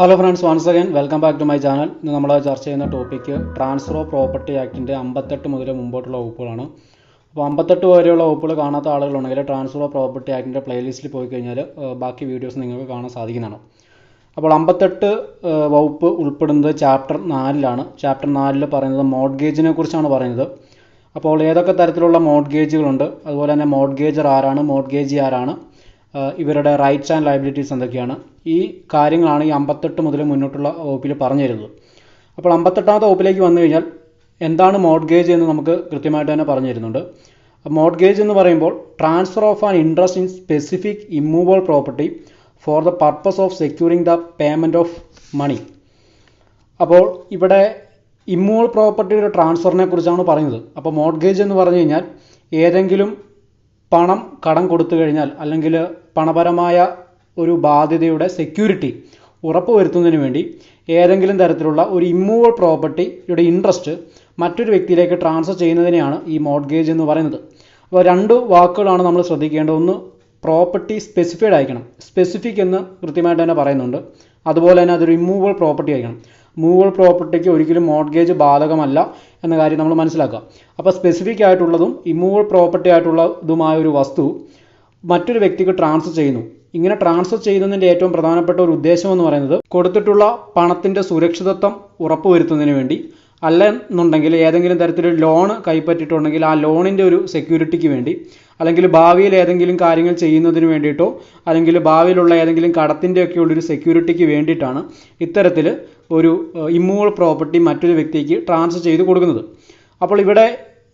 Hello friends once again welcome back to my channel ഇന്ന് നമ്മൾ ചർച്ച ചെയ്യുന്ന ടോപ്പിക്ക് ട്രാൻസ്ഫർ ഓഫ് പ്രോപ്പർട്ടി ആക്ടിന്റെ അമ്പത്തെട്ട് മുതൽ മുമ്പോട്ടുള്ള വകുപ്പുകളാണ്. അപ്പോൾ അമ്പത്തെട്ട് വരെയുള്ള വകുപ്പുകൾ കാണാത്ത ആളുകളുണ്ടെങ്കിൽ ട്രാൻസ്ഫർ ഓഫ് പ്രോപ്പർട്ടി ആക്ടിന്റെ പ്ലേലിസ്റ്റിൽ പോയി കഴിഞ്ഞാൽ ബാക്കി വീഡിയോസ് നിങ്ങൾക്ക് കാണാൻ സാധിക്കുന്നതാണ്. അപ്പോൾ അമ്പത്തെട്ട് വകുപ്പ് ഉൾപ്പെടുന്നത് ചാപ്റ്റർ നാലിലാണ്. ചാപ്റ്റർ നാലിൽ പറയുന്നത് മോഡ്ഗേജിനെ കുറിച്ചാണ് പറയുന്നത്. അപ്പോൾ ഏതൊക്കെ തരത്തിലുള്ള മോഡ്ഗേജുകളുണ്ട് അതുപോലെ തന്നെ മോഡ്ഗേജർ ആരാണ്? മോഡ്ഗേജി ആരാണ്? ഇവരുടെ റൈറ്റ്സ് ആൻഡ് ലയബിലിറ്റീസ് എന്തൊക്കെയാണ്? ഈ കാര്യങ്ങളാണ് ഈ അമ്പത്തെട്ട് മുതൽ മുന്നോട്ടുള്ള വകുപ്പിൽ പറഞ്ഞു തരുന്നത് അപ്പോൾ അമ്പത്തെട്ടാമത്തെ വകുപ്പിലേക്ക് വന്നു കഴിഞ്ഞാൽ എന്താണ് മോഡ്ഗേജ് എന്ന് നമുക്ക് കൃത്യമായിട്ട് തന്നെ പറഞ്ഞു തരുന്നുണ്ട് മോഡ്ഗേജ് എന്ന് പറയുമ്പോൾ transfer of an interest in specific immovable property for the purpose of securing the payment of money അപ്പോൾ ഇവിടെ ഇമ്മൂവൽ പ്രോപ്പർട്ടിയുടെ ട്രാൻസ്ഫറിനെ കുറിച്ചാണ് പറയുന്നത്. അപ്പോൾ മോഡ്ഗേജ് എന്ന് പറഞ്ഞു കഴിഞ്ഞാൽ ഏതെങ്കിലും പണം കടം കൊടുത്തു കഴിഞ്ഞാൽ അല്ലെങ്കിൽ പണപരമായ ഒരു ബാധ്യതയുടെ സെക്യൂരിറ്റി ഉറപ്പുവരുത്തുന്നതിന് വേണ്ടി ഏതെങ്കിലും തരത്തിലുള്ള ഒരു ഇമ്മൂവൽ പ്രോപ്പർട്ടിയുടെ ഇൻട്രസ്റ്റ് മറ്റൊരു വ്യക്തിയിലേക്ക് ട്രാൻസ്ഫർ ചെയ്യുന്നതിനെയാണ് ഈ മോഡ്ഗേജ് എന്ന് പറയുന്നത്. അപ്പോൾ രണ്ട് വാക്കുകളാണ് നമ്മൾ ശ്രദ്ധിക്കേണ്ടത്. ഒന്ന് പ്രോപ്പർട്ടി സ്പെസിഫൈഡ് ആയിരിക്കണം. സ്പെസിഫിക് എന്ന് കൃത്യമായിട്ട് തന്നെ പറയുന്നുണ്ട്. അതുപോലെ തന്നെ അതൊരു ഇമ്മൂവൽ പ്രോപ്പർട്ടി ആയിരിക്കണം. മൂവൽ പ്രോപ്പർട്ടിക്ക് ഒരിക്കലും മോഡ്ഗേജ് ബാധകമല്ല എന്ന കാര്യം നമ്മൾ മനസ്സിലാക്കുക. അപ്പോൾ സ്പെസിഫിക് ആയിട്ടുള്ളതും ഇമ്മൂവൽ പ്രോപ്പർട്ടി ആയിട്ടുള്ളതുമായ ഒരു വസ്തു മറ്റൊരു വ്യക്തിക്ക് ട്രാൻസ്ഫർ ചെയ്യുന്നു. ഇങ്ങനെ ട്രാൻസ്ഫർ ചെയ്യുന്നതിന്റെ ഏറ്റവും പ്രധാനപ്പെട്ട ഒരു ഉദ്ദേശം എന്ന് പറയുന്നത് കൊടുത്തിട്ടുള്ള പണത്തിന്റെ സുരക്ഷിതത്വം ഉറപ്പുവരുത്തുന്നതിന് വേണ്ടി അല്ല എന്നുണ്ടെങ്കിൽ ഏതെങ്കിലും തരത്തിലൊരു ലോൺ കൈപ്പറ്റിയിട്ടുണ്ടെങ്കിൽ ആ ലോണിന്റെ ഒരു സെക്യൂരിറ്റിക്ക് വേണ്ടി അല്ലെങ്കിൽ ഭാവിയിൽ ഏതെങ്കിലും കാര്യങ്ങൾ ചെയ്യുന്നതിന് വേണ്ടിയിട്ടോ അല്ലെങ്കിൽ ഭാവിയിലുള്ള ഏതെങ്കിലും കടത്തിന്റെ ഒക്കെ ഉള്ളൊരു സെക്യൂരിറ്റിക്ക് വേണ്ടിയിട്ടാണ് ഇത്തരത്തിൽ ഒരു ഇമ്മൂവൽ പ്രോപ്പർട്ടി മറ്റൊരു വ്യക്തിക്ക് ട്രാൻസ്ഫർ ചെയ്ത് കൊടുക്കുന്നത്. അപ്പോൾ ഇവിടെ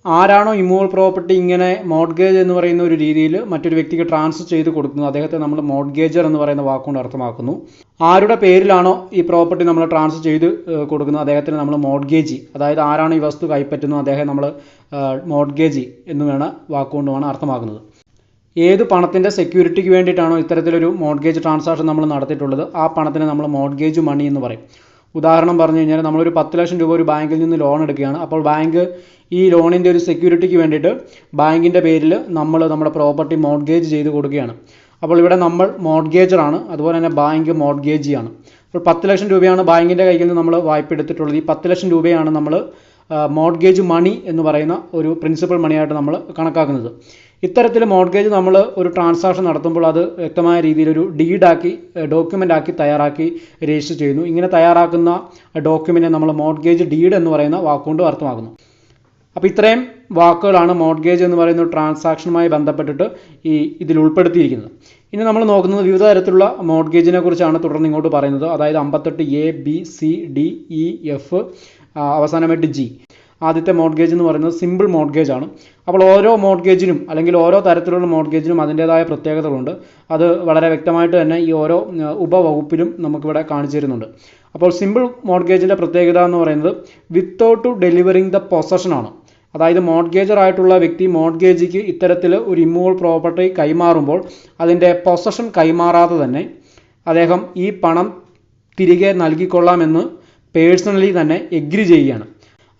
ആരാണോ ഇമ്മൂവൽ പ്രോപ്പർട്ടി ഇങ്ങനെ മോഡ്ഗേജ് എന്ന് പറയുന്ന ഒരു രീതിയിൽ മറ്റൊരു വ്യക്തിക്ക് ട്രാൻസ്ഫർ ചെയ്ത് കൊടുക്കുന്നത് അദ്ദേഹത്തെ നമ്മൾ മോഡ്ഗേജർ എന്ന് പറയുന്ന വാക്കുകൊണ്ട് അർത്ഥമാക്കുന്നു. ആരുടെ പേരിലാണോ ഈ പ്രോപ്പർട്ടി നമ്മൾ ട്രാൻസ്ഫർ ചെയ്ത് കൊടുക്കുന്നത്? അദ്ദേഹത്തിന് നമ്മൾ മോഡ്ഗേജി അതായത് ആരാണ് ഈ വസ്തു കൈപ്പറ്റുന്നത് അദ്ദേഹം നമ്മൾ മോഡ്ഗേജി എന്ന് വേണ വാക്കുകൊണ്ടുമാണ് അർത്ഥമാക്കുന്നത്. ഏത് പണത്തിന്റെ സെക്യൂരിറ്റിക്ക് വേണ്ടിയിട്ടാണോ ഇത്തരത്തിലൊരു മോഡ്ഗേജ് ട്രാൻസാക്ഷൻ നമ്മൾ നടത്തിയിട്ടുള്ളത്? ആ പണത്തിന് നമ്മൾ മോഡ്ഗേജ് മണി എന്ന് പറയും. ഉദാഹരണം പറഞ്ഞു കഴിഞ്ഞാൽ നമ്മളൊരു പത്ത് ലക്ഷം രൂപ ഒരു ബാങ്കിൽ നിന്ന് ലോൺ എടുക്കുകയാണ്. അപ്പോൾ ബാങ്ക് ഈ ലോണിന്റെ ഒരു സെക്യൂരിറ്റിക്ക് വേണ്ടിയിട്ട് ബാങ്കിന്റെ പേരിൽ നമ്മൾ നമ്മുടെ പ്രോപ്പർട്ടി മോഡ്ഗേജ് ചെയ്ത് കൊടുക്കുകയാണ്. അപ്പോൾ ഇവിടെ നമ്മൾ മോഡ്ഗേജറാണ് അതുപോലെ തന്നെ ബാങ്ക് മോഡ്ഗേജിയാണ് അപ്പോൾ പത്ത് ലക്ഷം രൂപയാണ് ബാങ്കിന്റെ കയ്യിൽ നിന്ന് നമ്മൾ വായ്പ എടുത്തിട്ടുള്ളത്. ഈ പത്ത് ലക്ഷം രൂപയാണ് നമ്മൾ മോഡ്ഗേജ് മണി എന്ന് പറയുന്ന ഒരു പ്രിൻസിപ്പൽ മണിയായിട്ട് നമ്മൾ കണക്കാക്കുന്നത്. ഇത്തരത്തിൽ മോഡ്ഗേജ് നമ്മൾ ഒരു ട്രാൻസാക്ഷൻ നടത്തുമ്പോൾ അത് വ്യക്തമായ രീതിയിൽ ഒരു ഡീഡാക്കി ഡോക്യുമെന്റ് ആക്കി തയ്യാറാക്കി രജിസ്റ്റർ ചെയ്യുന്നു. ഇങ്ങനെ തയ്യാറാക്കുന്ന ഡോക്യുമെന്റ് നമ്മൾ മോഡ്ഗേജ് ഡീഡ് എന്ന് പറയുന്ന വാക്കുകൊണ്ട് അർത്ഥമാക്കുന്നു. അപ്പോൾ ഇത്രയും വാക്കുകളാണ് മോഡ്ഗേജ് എന്ന് പറയുന്ന ട്രാൻസാക്ഷനുമായി ബന്ധപ്പെട്ടിട്ട് ഈ ഇതിൽ ഉൾപ്പെടുത്തിയിരിക്കുന്നത്. ഇനി നമ്മൾ നോക്കുന്നത് വിവിധ തരത്തിലുള്ള മോഡ്ഗേജിനെ കുറിച്ചാണ് തുടർന്ന് ഇങ്ങോട്ട് പറയുന്നത്. അതായത് അമ്പത്തെട്ട് A B C D E F അവസാനമായിട്ട് ജി ആദ്യത്തെ മോഡ്ഗേജ് എന്ന് പറയുന്നത് സിമ്പിൾ മോഡ്ഗേജ് ആണ്. അപ്പോൾ ഓരോ മോഡ്ഗേജിനും അല്ലെങ്കിൽ ഓരോ തരത്തിലുള്ള മോഡ്ഗേജിനും അതിന്റേതായ പ്രത്യേകതകളുണ്ട്. അത് വളരെ വ്യക്തമായിട്ട് തന്നെ ഈ ഓരോ ഉപവകുപ്പിലും നമുക്കിവിടെ കാണിച്ചു തരുന്നുണ്ട്. അപ്പോൾ സിമ്പിൾ മോഡ്ഗേജിന്റെ പ്രത്യേകത എന്ന് പറയുന്നത് വിത്തൗട്ട് ഡെലിവറിങ് ദ പൊസഷൻ ആണ്. അതായത് മോഡ്ഗേജർ ആയിട്ടുള്ള വ്യക്തി മോഡ്ഗേജിക്ക് ഇത്തരത്തിൽ ഒരു ഇമ്മൂവൽ പ്രോപ്പർട്ടി കൈമാറുമ്പോൾ അതിന്റെ പൊസഷൻ കൈമാറാതെ തന്നെ അദ്ദേഹം ഈ പണം തിരികെ നൽകിക്കൊള്ളാമെന്ന് പേഴ്സണലി തന്നെ എഗ്രി ചെയ്യുകയാണ്.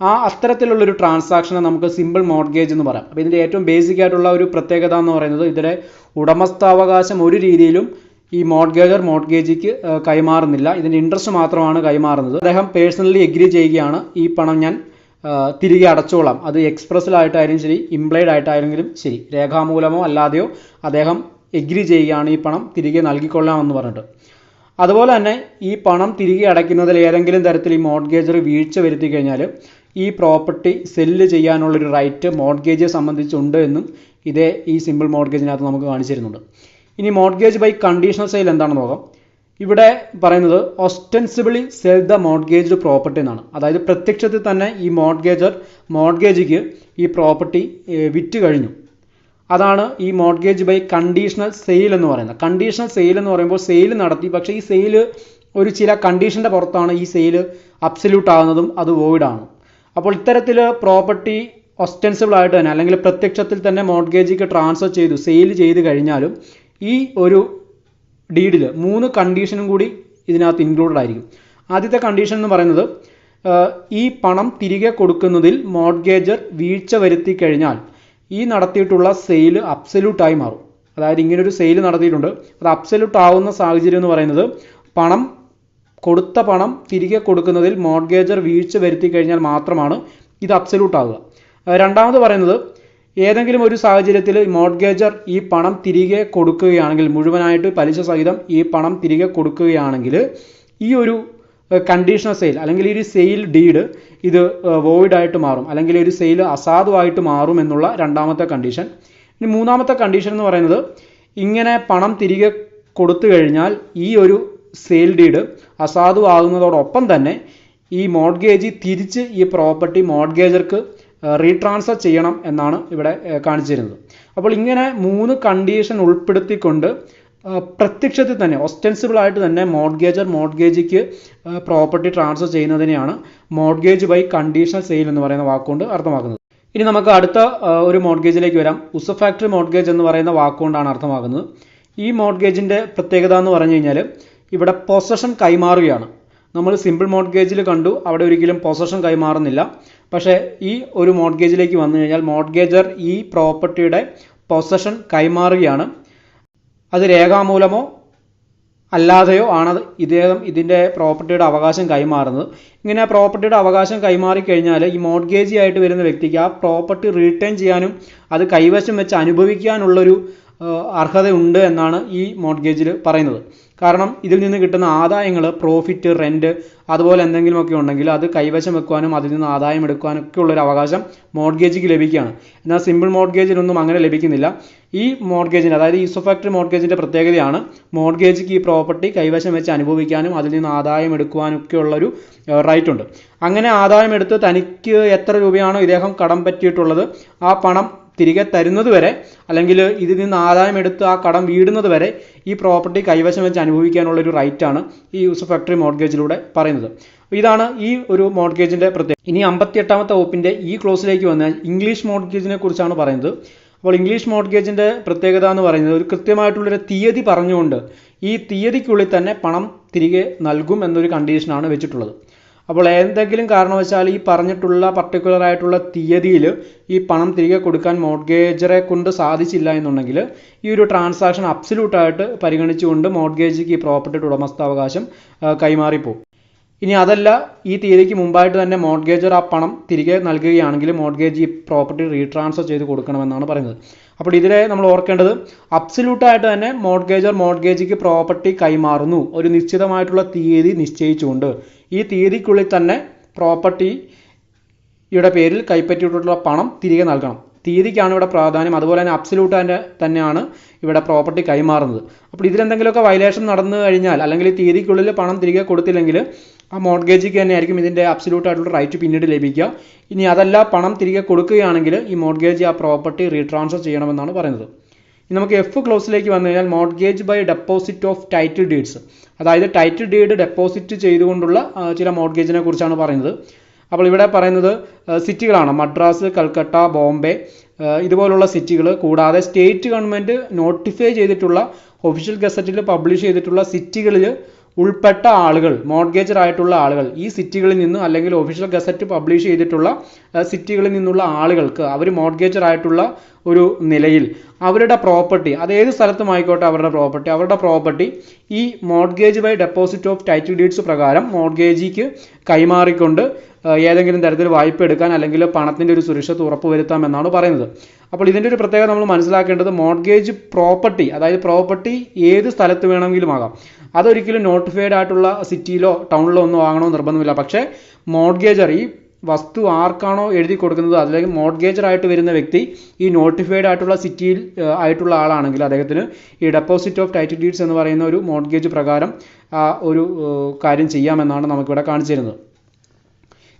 ആ അത്തരത്തിലുള്ളൊരു ട്രാൻസാക്ഷനെ നമുക്ക് സിമ്പിൾ മോർഗേജ് എന്ന് പറയാം. അപ്പോൾ ഇതിന്റെ ഏറ്റവും ബേസിക് ആയിട്ടുള്ള ഒരു പ്രത്യേകത എന്ന് പറയുന്നത് ഇതിലെ ഉടമസ്ഥാവകാശം ഒരു രീതിയിലും ഈ മോഡ്ഗേജർ മോഡ്ഗേജിക്ക് കൈമാറുന്നില്ല. ഇതിന്റെ ഇൻട്രസ്റ്റ് മാത്രമാണ് കൈമാറുന്നത്. അദ്ദേഹം പേഴ്സണലി എഗ്രി ചെയ്യുകയാണ്. ഈ പണം ഞാൻ തിരികെ അടച്ചോളാം. അത് എക്സ്പ്രസ്സിലായിട്ടായാലും ശരി ഇംപ്ലൈഡ് ആയിട്ടായിരുന്നെങ്കിലും ശരി. രേഖാമൂലമോ അല്ലാതെയോ അദ്ദേഹം എഗ്രി ചെയ്യുകയാണ് ഈ പണം തിരികെ നൽകിക്കൊള്ളാം എന്ന് പറഞ്ഞിട്ട്. അതുപോലെ തന്നെ ഈ പണം തിരികെ അടയ്ക്കുന്നതിൽ ഏതെങ്കിലും തരത്തിൽ ഈ മോഡ്ഗേജർ വീഴ്ച വരുത്തി കഴിഞ്ഞാൽ ഈ പ്രോപ്പർട്ടി സെല്ല് ചെയ്യാനുള്ളൊരു റൈറ്റ് മോഡ്ഗേജിയെ സംബന്ധിച്ചുണ്ട് എന്നും ഇതേ ഈ സിമ്പിൾ മോഡ്ഗേജിനകത്ത് നമുക്ക് കാണിച്ചിരുന്നുണ്ട്. ഇനി മോഡ്ഗേജ് ബൈ കണ്ടീഷണൽ സെയിൽ എന്താണെന്ന് നോക്കാം. ഇവിടെ പറയുന്നത് ostensibly sell the mortgage property എന്നാണ്. അതായത് പ്രത്യക്ഷത്തിൽ തന്നെ ഈ മോഡ്ഗേജർ മോഡ്ഗേജിക്ക് ഈ പ്രോപ്പർട്ടി വിറ്റ് കഴിഞ്ഞു. അതാണ് ഈ മോഡ്ഗേജ് ബൈ കണ്ടീഷണൽ സെയിൽ എന്ന് പറയുന്നത്. കണ്ടീഷണൽ സെയിൽ എന്ന് പറയുമ്പോൾ സെയിൽ നടത്തി. പക്ഷേ ഈ സെയിൽ ഒരു ചില കണ്ടീഷന്റെ പുറത്താണ് ഈ സെയിൽ അബ്സല്യൂട്ട് ആകുന്നതും അത് വോയിഡ് ആണ്. അപ്പോൾ ഇത്തരത്തിൽ പ്രോപ്പർട്ടി ഒസ്റ്റെൻസിബിൾ ആയിട്ട് തന്നെ അല്ലെങ്കിൽ പ്രത്യക്ഷത്തിൽ തന്നെ മോഡ്ഗേജിക്ക് ട്രാൻസ്ഫർ ചെയ്തു സെയിൽ ചെയ്ത് കഴിഞ്ഞാലും ഈ ഒരു ഡീഡിൽ മൂന്ന് കണ്ടീഷനും കൂടി ഇതിനകത്ത് ഇൻക്ലൂഡഡ് ആയിരിക്കും. ആദ്യത്തെ കണ്ടീഷൻ എന്ന് പറയുന്നത് ഈ പണം തിരികെ കൊടുക്കുന്നതിൽ മോഡ്ഗേജർ വീഴ്ച വരുത്തി കഴിഞ്ഞാൽ ഈ നടത്തിയിട്ടുള്ള സെയിൽ അബ്സല്യൂട്ടായി മാറും. അതായത് ഇങ്ങനൊരു സെയിൽ നടത്തിയിട്ടുണ്ട്. അത് അബ്സല്യൂട്ട് ആവുന്ന സാഹചര്യം എന്ന് പറയുന്നത് പണം കൊടുത്ത പണം തിരികെ കൊടുക്കുന്നതിൽ മോഡ്ഗേജർ വീഴ്ച വരുത്തി കഴിഞ്ഞാൽ മാത്രമാണ് ഇത് അബ്സല്യൂട്ട് ആവുക. രണ്ടാമത് പറയുന്നത് ഏതെങ്കിലും ഒരു സാഹചര്യത്തിൽ മോഡ്ഗേജർ ഈ പണം തിരികെ കൊടുക്കുകയാണെങ്കിൽ മുഴുവനായിട്ട് പലിശ സഹിതം ഈ പണം തിരികെ കൊടുക്കുകയാണെങ്കിൽ ഈ ഒരു കണ്ടീഷണൽ സെയിൽ അല്ലെങ്കിൽ ഈ ഒരു സെയിൽ ഡീഡ് ഇത് വോയിഡ് ആയിട്ട് മാറും അല്ലെങ്കിൽ ഒരു സെയിൽ അസാധുവായിട്ട് മാറും എന്നുള്ള രണ്ടാമത്തെ കണ്ടീഷൻ ഇനി മൂന്നാമത്തെ കണ്ടീഷൻ എന്ന് പറയുന്നത് ഇങ്ങനെ പണം തിരികെ കൊടുത്തു കഴിഞ്ഞാൽ ഈ ഒരു സെയിൽ ഡീഡ് അസാധുവാകുന്നതോടൊപ്പം തന്നെ ഈ മോഡ്ഗേജ് തിരിച്ച് ഈ പ്രോപ്പർട്ടി മോഡ്ഗേജർക്ക് റീട്രാൻസ്ഫർ ചെയ്യണം എന്നാണ് ഇവിടെ കാണിച്ചിരുന്നത്. അപ്പോൾ ഇങ്ങനെ മൂന്ന് കണ്ടീഷൻ ഉൾപ്പെടുത്തിക്കൊണ്ട് പ്രത്യക്ഷത്തിൽ തന്നെ ഒസ്റ്റൻസിബിൾ ആയിട്ട് തന്നെ മോഡ്ഗേജർ മോഡ്ഗേജിക്ക് പ്രോപ്പർട്ടി ട്രാൻസ്ഫർ ചെയ്യുന്നതിനെയാണ് മോഡ്ഗേജ് ബൈ കണ്ടീഷണൽ സെയിൽ എന്ന് പറയുന്ന വാക്കുകൊണ്ട് അർത്ഥമാക്കുന്നത്. ഇനി നമുക്ക് അടുത്ത ഒരു മോഡ്ഗേജിലേക്ക് വരാം. ഉസഫാക്ടറി മോഡ്ഗേജ് എന്ന് പറയുന്ന വാക്കുകൊണ്ടാണ് അർത്ഥമാക്കുന്നത്. ഈ മോഡ്ഗേജിന്റെ പ്രത്യേകത എന്ന് പറഞ്ഞു കഴിഞ്ഞാൽ ഇവിടെ പൊസഷൻ കൈമാറുകയാണ്. നമ്മൾ സിമ്പിൾ മോഡ്ഗേജിൽ കണ്ടു അവിടെ ഒരിക്കലും പൊസഷൻ കൈമാറുന്നില്ല. പക്ഷേ ഈ ഒരു മോഡ്ഗേജിലേക്ക് വന്നു കഴിഞ്ഞാൽ മോഡ്ഗേജർ ഈ പ്രോപ്പർട്ടിയുടെ പൊസഷൻ കൈമാറുകയാണ്. അത് രേഖാമൂലമോ അല്ലാതെയോ ആണ് ഇദ്ദേഹം ഇതിന്റെ പ്രോപ്പർട്ടിയുടെ അവകാശം കൈമാറുന്നത്. ഇങ്ങനെ പ്രോപ്പർട്ടിയുടെ അവകാശം കൈമാറി കഴിഞ്ഞാൽ ഈ മോഡ്ഗേജി ആയിട്ട് വരുന്ന വ്യക്തിക്ക് ആ പ്രോപ്പർട്ടി റീറ്റേൺ ചെയ്യാനും അത് കൈവശം വെച്ച് അനുഭവിക്കാനുള്ളൊരു അർഹതയുണ്ട് എന്നാണ് ഈ മോഡ്ഗേജിൽ പറയുന്നത്. കാരണം ഇതിൽ നിന്ന് കിട്ടുന്ന ആദായങ്ങൾ പ്രോഫിറ്റ് റെന്റ് അതുപോലെ എന്തെങ്കിലുമൊക്കെ ഉണ്ടെങ്കിൽ അത് കൈവശം വെക്കുവാനും അതിൽ നിന്ന് ആദായം എടുക്കുവാനൊക്കെ ഉള്ളൊരു അവകാശം മോഡ്ഗേജിക്ക് ലഭിക്കുകയാണ്. എന്നാൽ സിമ്പിൾ മോഡ്ഗേജിനൊന്നും അങ്ങനെ ലഭിക്കുന്നില്ല. ഈ മോഡ്ഗേജിന്റെ അതായത് ഈസോഫാക്ടറി മോഡ്ഗേജിന്റെ പ്രത്യേകതയാണ് മോഡ്ഗേജിക്ക് ഈ പ്രോപ്പർട്ടി കൈവശം വെച്ച് അനുഭവിക്കാനും അതിൽ നിന്ന് ആദായം എടുക്കുവാനും ഒക്കെ ഉള്ളൊരു റൈറ്റ് ഉണ്ട്. അങ്ങനെ ആദായം എടുത്ത് തനിക്ക് എത്ര രൂപയാണോ ഇദ്ദേഹം കടം പറ്റിയിട്ടുള്ളത് ആ പണം തിരികെ തരുന്നത് വരെ അല്ലെങ്കിൽ ഇതിൽ നിന്ന് ആദായം എടുത്ത് ആ കടം വീടുന്നത് വരെ ഈ പ്രോപ്പർട്ടി കൈവശം വെച്ച് അനുഭവിക്കാനുള്ള ഒരു റൈറ്റാണ് ഈ യൂസ് ഫാക്ടറി മോർഗേജിലൂടെ പറയുന്നത്. ഇതാണ് ഈ ഒരു മോർഗേജിന്റെ പ്രത്യേകത. ഇനി അമ്പത്തി എട്ടാമത്തെ വകുപ്പിന്റെ ഈ ക്ലോസിലേക്ക് വന്നാൽ ഇംഗ്ലീഷ് മോർഗേജിനെ കുറിച്ചാണ് പറയുന്നത്. അപ്പോൾ ഇംഗ്ലീഷ് മോർഗേജിന്റെ പ്രത്യേകത എന്ന് പറയുന്നത് ഒരു കൃത്യമായിട്ടുള്ളൊരു തീയതി പറഞ്ഞുകൊണ്ട് ഈ തീയതിക്കുള്ളിൽ തന്നെ പണം തിരികെ നൽകും എന്നൊരു കണ്ടീഷനാണ് വെച്ചിട്ടുള്ളത്. അപ്പോൾ എന്തെങ്കിലും കാരണവശാൽ ഈ പറഞ്ഞിട്ടുള്ള പർട്ടിക്കുലർ ആയിട്ടുള്ള തീയതിയിൽ ഈ പണം തിരികെ കൊടുക്കാൻ മോഡ്ഗേജറെ കൊണ്ട് സാധിച്ചില്ല എന്നുണ്ടെങ്കിൽ ഈ ഒരു ട്രാൻസാക്ഷൻ അബ്സല്യൂട്ടായിട്ട് പരിഗണിച്ചുകൊണ്ട് മോഡ്ഗേജിക്ക് ഈ പ്രോപ്പർട്ടിയുടെ ഉടമസ്ഥാവകാശം കൈമാറിപ്പോകും. ഇനി അതല്ല ഈ തീയതിക്ക് മുമ്പായിട്ട് തന്നെ മോഡ്ഗേജർ ആ പണം തിരികെ നൽകുകയാണെങ്കിൽ മോഡ്ഗേജ് ഈ പ്രോപ്പർട്ടി റീട്രാൻസ്ഫർ ചെയ്ത് കൊടുക്കണമെന്നാണ് പറയുന്നത്. അപ്പോൾ ഇതിലെ നമ്മൾ ഓർക്കേണ്ടത് അബ്സല്യൂട്ടായിട്ട് തന്നെ മോഡ്ഗേജർ മോഡ്ഗേജിക്ക് പ്രോപ്പർട്ടി കൈമാറുന്നു. ഒരു നിശ്ചിതമായിട്ടുള്ള തീയതി നിശ്ചയിച്ചുകൊണ്ട്. ഈ തീയതിക്കുള്ളിൽ തന്നെ പ്രോപ്പർട്ടി യുടെ പേരിൽ കൈപ്പറ്റിയിട്ടുള്ള പണം തിരികെ നൽകണം. തീയതിക്കാണ് ഇവിടെ പ്രാധാന്യം. അതുപോലെ തന്നെ അബ്സല്യൂട്ട് തന്നെ തന്നെയാണ് ഇവിടെ പ്രോപ്പർട്ടി കൈമാറുന്നത്. അപ്പോൾ ഇതിലെന്തെങ്കിലുമൊക്കെ വയലേഷൻ നടന്നു കഴിഞ്ഞാൽ അല്ലെങ്കിൽ ഈ തീയതിക്കുള്ളിൽ പണം തിരികെ കൊടുത്തില്ലെങ്കിൽ ആ മോഡ്ഗേജിക്ക് തന്നെയായിരിക്കും ഇതിന്റെ അബ്സല്യൂട്ട് ആയിട്ടുള്ള റൈറ്റ് പിന്നീട് ലഭിക്കുക. ഇനി അതല്ല പണം തിരികെ കൊടുക്കുകയാണെങ്കിൽ ഈ മോഡ്ഗേജ് ആ പ്രോപ്പർട്ടി റീട്രാൻസ്ഫർ ചെയ്യണമെന്നാണ് പറയുന്നത്. ഇനി നമുക്ക് എഫ് ക്ലോസിലേക്ക് വന്നു കഴിഞ്ഞാൽ mortgage by deposit of title deeds അതായത് ടൈറ്റിൽ ഡീഡ് ഡെപ്പോസിറ്റ് ചെയ്തുകൊണ്ടുള്ള ചില മോഡ്ഗേജിനെ കുറിച്ചാണ് പറയുന്നത്. അപ്പോൾ ഇവിടെ പറയുന്നത് സിറ്റികളാണ് മദ്രാസ് കൽക്കട്ട ബോംബെ ഇതുപോലുള്ള സിറ്റികൾ കൂടാതെ സ്റ്റേറ്റ് ഗവൺമെന്റ് നോട്ടിഫൈ ചെയ്തിട്ടുള്ള ഒഫീഷ്യൽ ഗസറ്റിൽ പബ്ലിഷ് ചെയ്തിട്ടുള്ള സിറ്റികളിൽ ഉൾപ്പെട്ട ആളുകൾ മോഡ്ഗേജർ ആയിട്ടുള്ള ആളുകൾ ഈ സിറ്റികളിൽ നിന്നും അല്ലെങ്കിൽ ഒഫീഷ്യൽ ഗസറ്റ് പബ്ലിഷ് ചെയ്തിട്ടുള്ള സിറ്റികളിൽ നിന്നുള്ള ആളുകൾക്ക് അവർ മോഡ്ഗേജർ ആയിട്ടുള്ള ഒരു നിലയിൽ അവരുടെ പ്രോപ്പർട്ടി അത് ഏത് സ്ഥലത്തും ആയിക്കോട്ടെ അവരുടെ പ്രോപ്പർട്ടി അവരുടെ പ്രോപ്പർട്ടി ഈ mortgage by deposit of title deeds പ്രകാരം മോർഗേജിക്ക് കൈമാറിക്കൊണ്ട് ഏതെങ്കിലും തരത്തിൽ വായ്പ എടുക്കാൻ അല്ലെങ്കിൽ പണത്തിന്റെ ഒരു സുരക്ഷിത ഉറപ്പുവരുത്താം എന്നാണ് പറയുന്നത്. അപ്പോൾ ഇതിന്റെ ഒരു പ്രത്യേകത നമ്മൾ മനസ്സിലാക്കേണ്ടത് മോർഗേജ് പ്രോപ്പർട്ടി അതായത് പ്രോപ്പർട്ടി ഏത് സ്ഥലത്ത് വേണമെങ്കിലും ആകാം. അതൊരിക്കലും നോട്ടിഫൈഡ് ആയിട്ടുള്ള സിറ്റിയിലോ ടൗണിലോ ഒന്നും വാങ്ങണോ നിർബന്ധമില്ല. പക്ഷേ മോഡ്ഗേജർ ഈ വസ്തു ആർക്കാണോ എഴുതി കൊടുക്കുന്നത് അതിലേക്ക് മോഡ്ഗേജർ ആയിട്ട് വരുന്ന വ്യക്തി ഈ നോട്ടിഫൈഡ് ആയിട്ടുള്ള സിറ്റിയിൽ ആയിട്ടുള്ള ആളാണെങ്കിൽ അദ്ദേഹത്തിന് ഈ ഡെപ്പോസിറ്റ് ഓഫ് ടൈറ്റിൽ ഡീഡ്സ് എന്ന് പറയുന്ന ഒരു മോഡ്ഗേജ് പ്രകാരം ഒരു കാര്യം ചെയ്യാമെന്നാണ് നമുക്കിവിടെ കാണിച്ചു തരുന്നത്.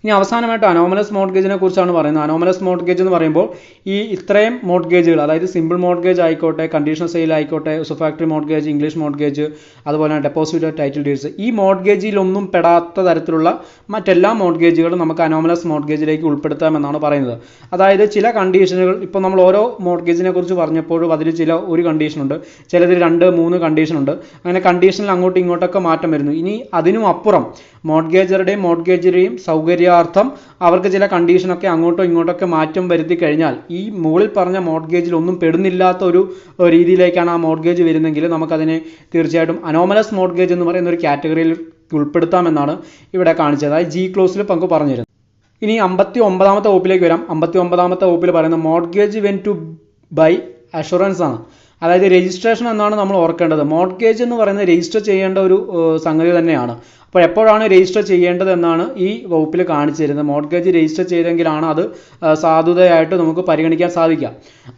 ഇനി അവസാനമായിട്ട് അനോമലസ് മോർഗേജിനെ കുറിച്ചാണ് പറയുന്നത്. അനോമലസ് മോർഗേജ് എന്ന് പറയുമ്പോൾ ഈ ഇത്രയും മോർഗേജുകൾ അതായത് സിമ്പിൾ മോർഗേജ് ആയിക്കോട്ടെ കണ്ടീഷണൽ സെയിൽ ആയിക്കോട്ടെ സുഫാക്ടറി മോർഗേജ് ഇംഗ്ലീഷ് മോർഗേജ് അതുപോലെ ഡെപ്പോസിറ്റ് ടൈറ്റിൽ ഡീഡ്സ് ഈ മോർഗേജിലൊന്നും പെടാത്ത തരത്തിലുള്ള മറ്റെല്ലാ മോർഗേജുകളും നമുക്ക് അനോമലസ് മോർഗേജിലേക്ക് ഉൾപ്പെടുത്താമെന്നാണ് പറയുന്നത്. അതായത് ചില കണ്ടീഷനുകൾ ഇപ്പോൾ നമ്മൾ ഓരോ മോർഗേജിനെ കുറിച്ച് പറഞ്ഞപ്പോഴും അതിൽ ചില ഒരു കണ്ടീഷനുണ്ട് ചിലതിൽ രണ്ട് മൂന്ന് കണ്ടീഷനുണ്ട് അങ്ങനെ കണ്ടീഷനിൽ അങ്ങോട്ടും ഇങ്ങോട്ടൊക്കെ മാറ്റം വരുന്നു. ഇനി അതിനും അപ്പുറം മോർഗേജറുടെയും മോഡ്ഗേജറുടെയും മോഡ്ഗേജറുടെയും സൗകര്യാർത്ഥം അവർക്ക് ചില കണ്ടീഷനൊക്കെ അങ്ങോട്ടോ ഇങ്ങോട്ടൊക്കെ മാറ്റം വരുത്തി കഴിഞ്ഞാൽ ഈ മുകളിൽ പറഞ്ഞ മോഡ്ഗേജിൽ ഒന്നും പെടുന്നില്ലാത്ത ഒരു രീതിയിലേക്കാണ് ആ മോഡ്ഗേജ് വരുന്നെങ്കിൽ നമുക്കതിനെ തീർച്ചയായിട്ടും അനോമലസ് മോഡ്ഗേജ് എന്ന് പറയുന്ന ഒരു കാറ്റഗറിയിൽ ഉൾപ്പെടുത്താമെന്നാണ് ഇവിടെ കാണിച്ചത്. അതായത് ജി ക്ലോസിൽ പങ്ക് പറഞ്ഞിരുന്നത് ഇനി അമ്പത്തി ഒമ്പതാമത്തെ വകുപ്പിലേക്ക് വരാം. അമ്പത്തി ഒമ്പതാമത്തെ വകുപ്പിൽ പറയുന്ന mortgage when to by assurance ആണ്. അതായത് രജിസ്ട്രേഷൻ എന്നാണ് നമ്മൾ ഓർക്കേണ്ടത്. മോഡ്ഗേജ് എന്ന് പറയുന്നത് രജിസ്റ്റർ ചെയ്യേണ്ട ഒരു സംഗതി തന്നെയാണ്. അപ്പോൾ എപ്പോഴാണ് രജിസ്റ്റർ ചെയ്യേണ്ടതെന്നാണ് ഈ വകുപ്പിൽ കാണിച്ചിരുന്നത്. മോർഗേജ് രജിസ്റ്റർ ചെയ്തെങ്കിലാണ് അത് സാധുതയായിട്ട് നമുക്ക് പരിഗണിക്കാൻ സാധിക്കുക.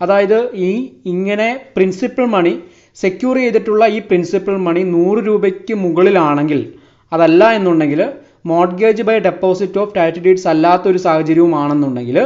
അതായത് ഈ ഇങ്ങനെ പ്രിൻസിപ്പൽ മണി സെക്യൂർ ചെയ്തിട്ടുള്ള ഈ പ്രിൻസിപ്പൽ മണി നൂറ് രൂപയ്ക്ക് മുകളിലാണെങ്കിൽ അതല്ല എന്നുണ്ടെങ്കിൽ mortgage by deposit of title deeds അല്ലാത്തൊരു സാഹചര്യവുമാണെന്നുണ്ടെങ്കിൽ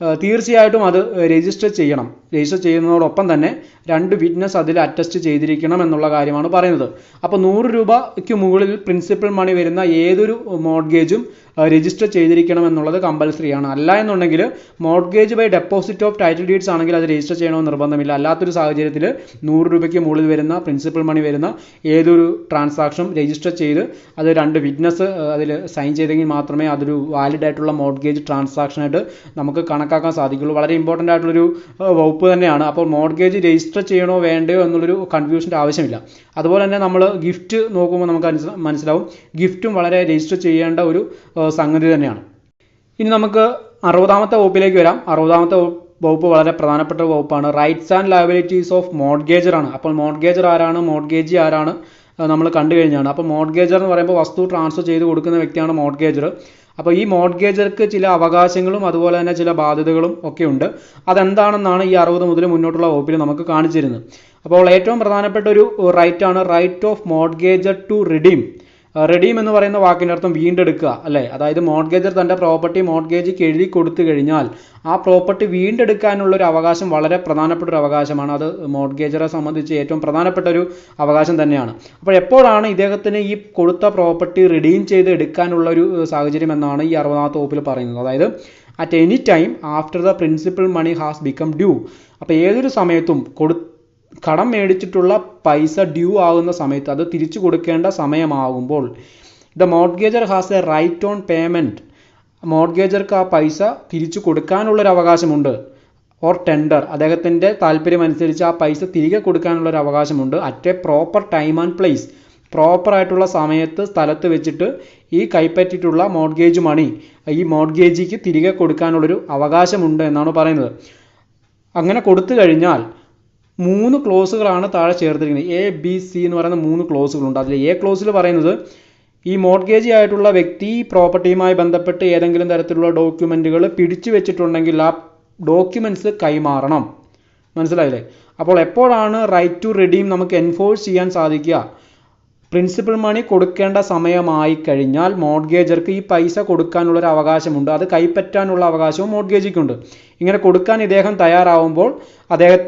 തീർച്ചയായിട്ടും അത് രജിസ്റ്റർ ചെയ്യണം. രജിസ്റ്റർ ചെയ്യുന്നതോടൊപ്പം തന്നെ രണ്ട് വിറ്റ്നസ് അതിൽ അറ്റസ്റ്റ് ചെയ്തിരിക്കണം എന്നുള്ള കാര്യമാണ് പറയുന്നത്. അപ്പോൾ നൂറ് രൂപയ്ക്ക് മുകളിൽ പ്രിൻസിപ്പൽ മണി വരുന്ന ഏതൊരു മോഡ്ഗേജും രജിസ്റ്റർ ചെയ്തിരിക്കണം എന്നുള്ളത് കമ്പൽസറി ആണ്. അല്ല എന്നുണ്ടെങ്കിൽ mortgage by deposit of title deeds ആണെങ്കിൽ അത് രജിസ്റ്റർ ചെയ്യണമെന്ന് നിർബന്ധമില്ല. അല്ലാത്തൊരു സാഹചര്യത്തിൽ നൂറ് രൂപയ്ക്ക് മുകളിൽ വരുന്ന പ്രിൻസിപ്പൽ മണി വരുന്ന ഏതൊരു ട്രാൻസാക്ഷൻ രജിസ്റ്റർ ചെയ്ത് അത് രണ്ട് വിറ്റ്നസ് അതിൽ സൈൻ ചെയ്തെങ്കിൽ മാത്രമേ അതൊരു വാലിഡ് ആയിട്ടുള്ള മോർഗേജ് ട്രാൻസാക്ഷനായിട്ട് നമുക്ക് കണക്കാക്കാൻ സാധിക്കുള്ളൂ. വളരെ ഇമ്പോർട്ടന്റ് ആയിട്ടുള്ളൊരു വകുപ്പ് തന്നെയാണ്. അപ്പോൾ മോർഗേജ് രജിസ്റ്റർ ചെയ്യണോ വേണ്ടയോ എന്നുള്ളൊരു കൺഫ്യൂഷന്റെ ആവശ്യമില്ല. അതുപോലെ തന്നെ നമ്മൾ ഗിഫ്റ്റ് നോക്കുമ്പോൾ നമുക്ക് മനസ്സി- മനസ്സിലാവും. ഗിഫ്റ്റും വളരെ രജിസ്റ്റർ ചെയ്യേണ്ട ഒരു സംഗതി തന്നെയാണ്. ഇനി നമുക്ക് അറുപതാമത്തെ വകുപ്പിലേക്ക് വരാം. അറുപതാമത്തെ വകുപ്പ് വളരെ പ്രധാനപ്പെട്ട വകുപ്പാണ്. Rights and liabilities of mortgagor ആണ്. അപ്പോൾ മോഡ്ഗേജർ ആരാണ്? മോഡ്ഗേജി ആരാണ്? നമ്മൾ കണ്ടു കഴിഞ്ഞാണ്. അപ്പോൾ മോഡ്ഗേജർ എന്ന് പറയുമ്പോൾ വസ്തു ട്രാൻസ്ഫർ ചെയ്ത് കൊടുക്കുന്ന വ്യക്തിയാണ് മോഡ്ഗേജർ അപ്പോൾ ഈ മോഡ്ഗേജർക്ക് ചില അവകാശങ്ങളും അതുപോലെ തന്നെ ചില ബാധ്യതകളും ഒക്കെ ഉണ്ട്. അതെന്താണെന്നാണ് ഈ അറുപത് മുതൽ മുന്നോട്ടുള്ള വകുപ്പിൽ നമുക്ക് കാണിച്ചിരുന്നത് അപ്പോൾ ഏറ്റവും പ്രധാനപ്പെട്ട ഒരു റൈറ്റ് ആണ് right of mortgagor to redeem redeem എന്ന് പറയുന്ന വാക്കിന്റെ അർത്ഥം വീണ്ടെടുക്കുക അല്ലേ? അതായത് മോഡ്ഗേജർ തന്റെ പ്രോപ്പർട്ടി മോഡ്ഗേജിക്ക് എഴുതി കൊടുത്തു കഴിഞ്ഞാൽ ആ പ്രോപ്പർട്ടി വീണ്ടെടുക്കാനുള്ള ഒരു അവകാശം വളരെ പ്രധാനപ്പെട്ട ഒരു അവകാശമാണ്. അത് മോഡ്ഗേജറെ സംബന്ധിച്ച് ഏറ്റവും പ്രധാനപ്പെട്ട ഒരു അവകാശം തന്നെയാണ്. അപ്പോൾ എപ്പോഴാണ് ഇദ്ദേഹത്തിന് ഈ കൊടുത്ത പ്രോപ്പർട്ടി റിഡീം ചെയ്ത് എടുക്കാനുള്ള ഒരു സാഹചര്യം എന്നാണ് ഈ അറുപതാമത്തെ വകുപ്പിൽ പറയുന്നത്. അതായത് at any time after the principal money has become due അപ്പോൾ ഏതൊരു സമയത്തും കൊടു കടം മേടിച്ചിട്ടുള്ള പൈസ ഡ്യൂ ആകുന്ന സമയത്ത് അത് തിരിച്ചു കൊടുക്കേണ്ട സമയമാകുമ്പോൾ the mortgagor has a right on payment മോഡ്ഗേജർക്ക് ആ പൈസ തിരിച്ചു കൊടുക്കാനുള്ളൊരു അവകാശമുണ്ട്. ഓർ ടെൻഡർ അദ്ദേഹത്തിന്റെ താല്പര്യമനുസരിച്ച് ആ പൈസ തിരികെ കൊടുക്കാനുള്ളൊരു അവകാശമുണ്ട്. At a proper time and place proper ആയിട്ടുള്ള സമയത്ത് സ്ഥലത്ത് വെച്ചിട്ട് ഈ കൈപ്പറ്റിയിട്ടുള്ള മോഡ്ഗേജ് മണി ഈ മോഡ്ഗേജിക്ക് തിരികെ കൊടുക്കാനുള്ളൊരു അവകാശമുണ്ട് എന്നാണ് പറയുന്നത്. അങ്ങനെ കൊടുത്തു കഴിഞ്ഞാൽ മൂന്ന് ക്ലോസുകളാണ് താഴെ ചേർത്തിരിക്കുന്നത്. എ ബി സി എന്ന് പറയുന്ന മൂന്ന് ക്ലോസുകളുണ്ട്. അതിൽ എ ക്ലോസിൽ പറയുന്നത് ഈ മോർഗേജ് ആയിട്ടുള്ള വ്യക്തി പ്രോപ്പർട്ടിയുമായി ബന്ധപ്പെട്ട് ഏതെങ്കിലും തരത്തിലുള്ള ഡോക്യുമെന്റുകൾ പിടിച്ചു വെച്ചിട്ടുണ്ടെങ്കിൽ ആ ഡോക്യുമെന്റ്സ് കൈമാറണം. മനസ്സിലായില്ലേ? അപ്പോൾ എപ്പോഴാണ് റൈറ്റ് ടു റെഡീം നമുക്ക് എൻഫോഴ്സ് ചെയ്യാൻ സാധിക്കുക? പ്രിൻസിപ്പൽ മണി കൊടുക്കേണ്ട സമയമായി കഴിഞ്ഞാൽ മോഡ്ഗേജർക്ക് ഈ പൈസ കൊടുക്കാനുള്ള ഒരു അവകാശമുണ്ട്. അത് കൈപ്പറ്റാനുള്ള അവകാശവും മോഡ്ഗേജിക്കുണ്ട് ഇങ്ങനെ കൊടുക്കാൻ ഇദ്ദേഹം തയ്യാറാവുമ്പോൾ അദ്ദേഹം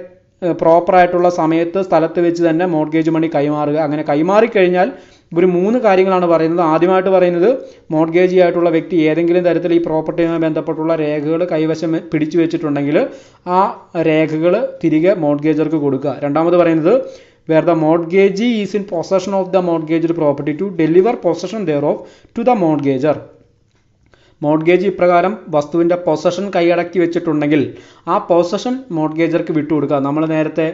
പ്രോപ്പറായിട്ടുള്ള സമയത്ത് സ്ഥലത്ത് വെച്ച് തന്നെ മോർഗേജ് മണി കൈമാറുക. അങ്ങനെ കൈമാറിക്കഴിഞ്ഞാൽ ഒരു മൂന്ന് കാര്യങ്ങളാണ് പറയുന്നത്. ആദ്യമായിട്ട് പറയുന്നത് മോർഗേജ് ആയിട്ടുള്ള വ്യക്തി ഏതെങ്കിലും തരത്തിൽ ഈ പ്രോപ്പർട്ടിയുമായി ബന്ധപ്പെട്ടുള്ള രേഖകൾ കൈവശം പിടിച്ചു വെച്ചിട്ടുണ്ടെങ്കിൽ ആ രേഖകൾ തിരികെ മോർഗേജർക്ക് കൊടുക്കുക. രണ്ടാമത് പറയുന്നത് where the is in possession of the the property to deliver possession possession of to the mortgager. Mortgage ഇപ്രകാരം വസ്തുവിന്റെ പൊസഷൻ കൈയടക്കി വെച്ചിട്ടുണ്ടെങ്കിൽ ആ പൊസഷൻ മോഡ്ഗേജർക്ക് വിട്ടുകൊടുക്കുക. നമ്മൾ നേരത്തെ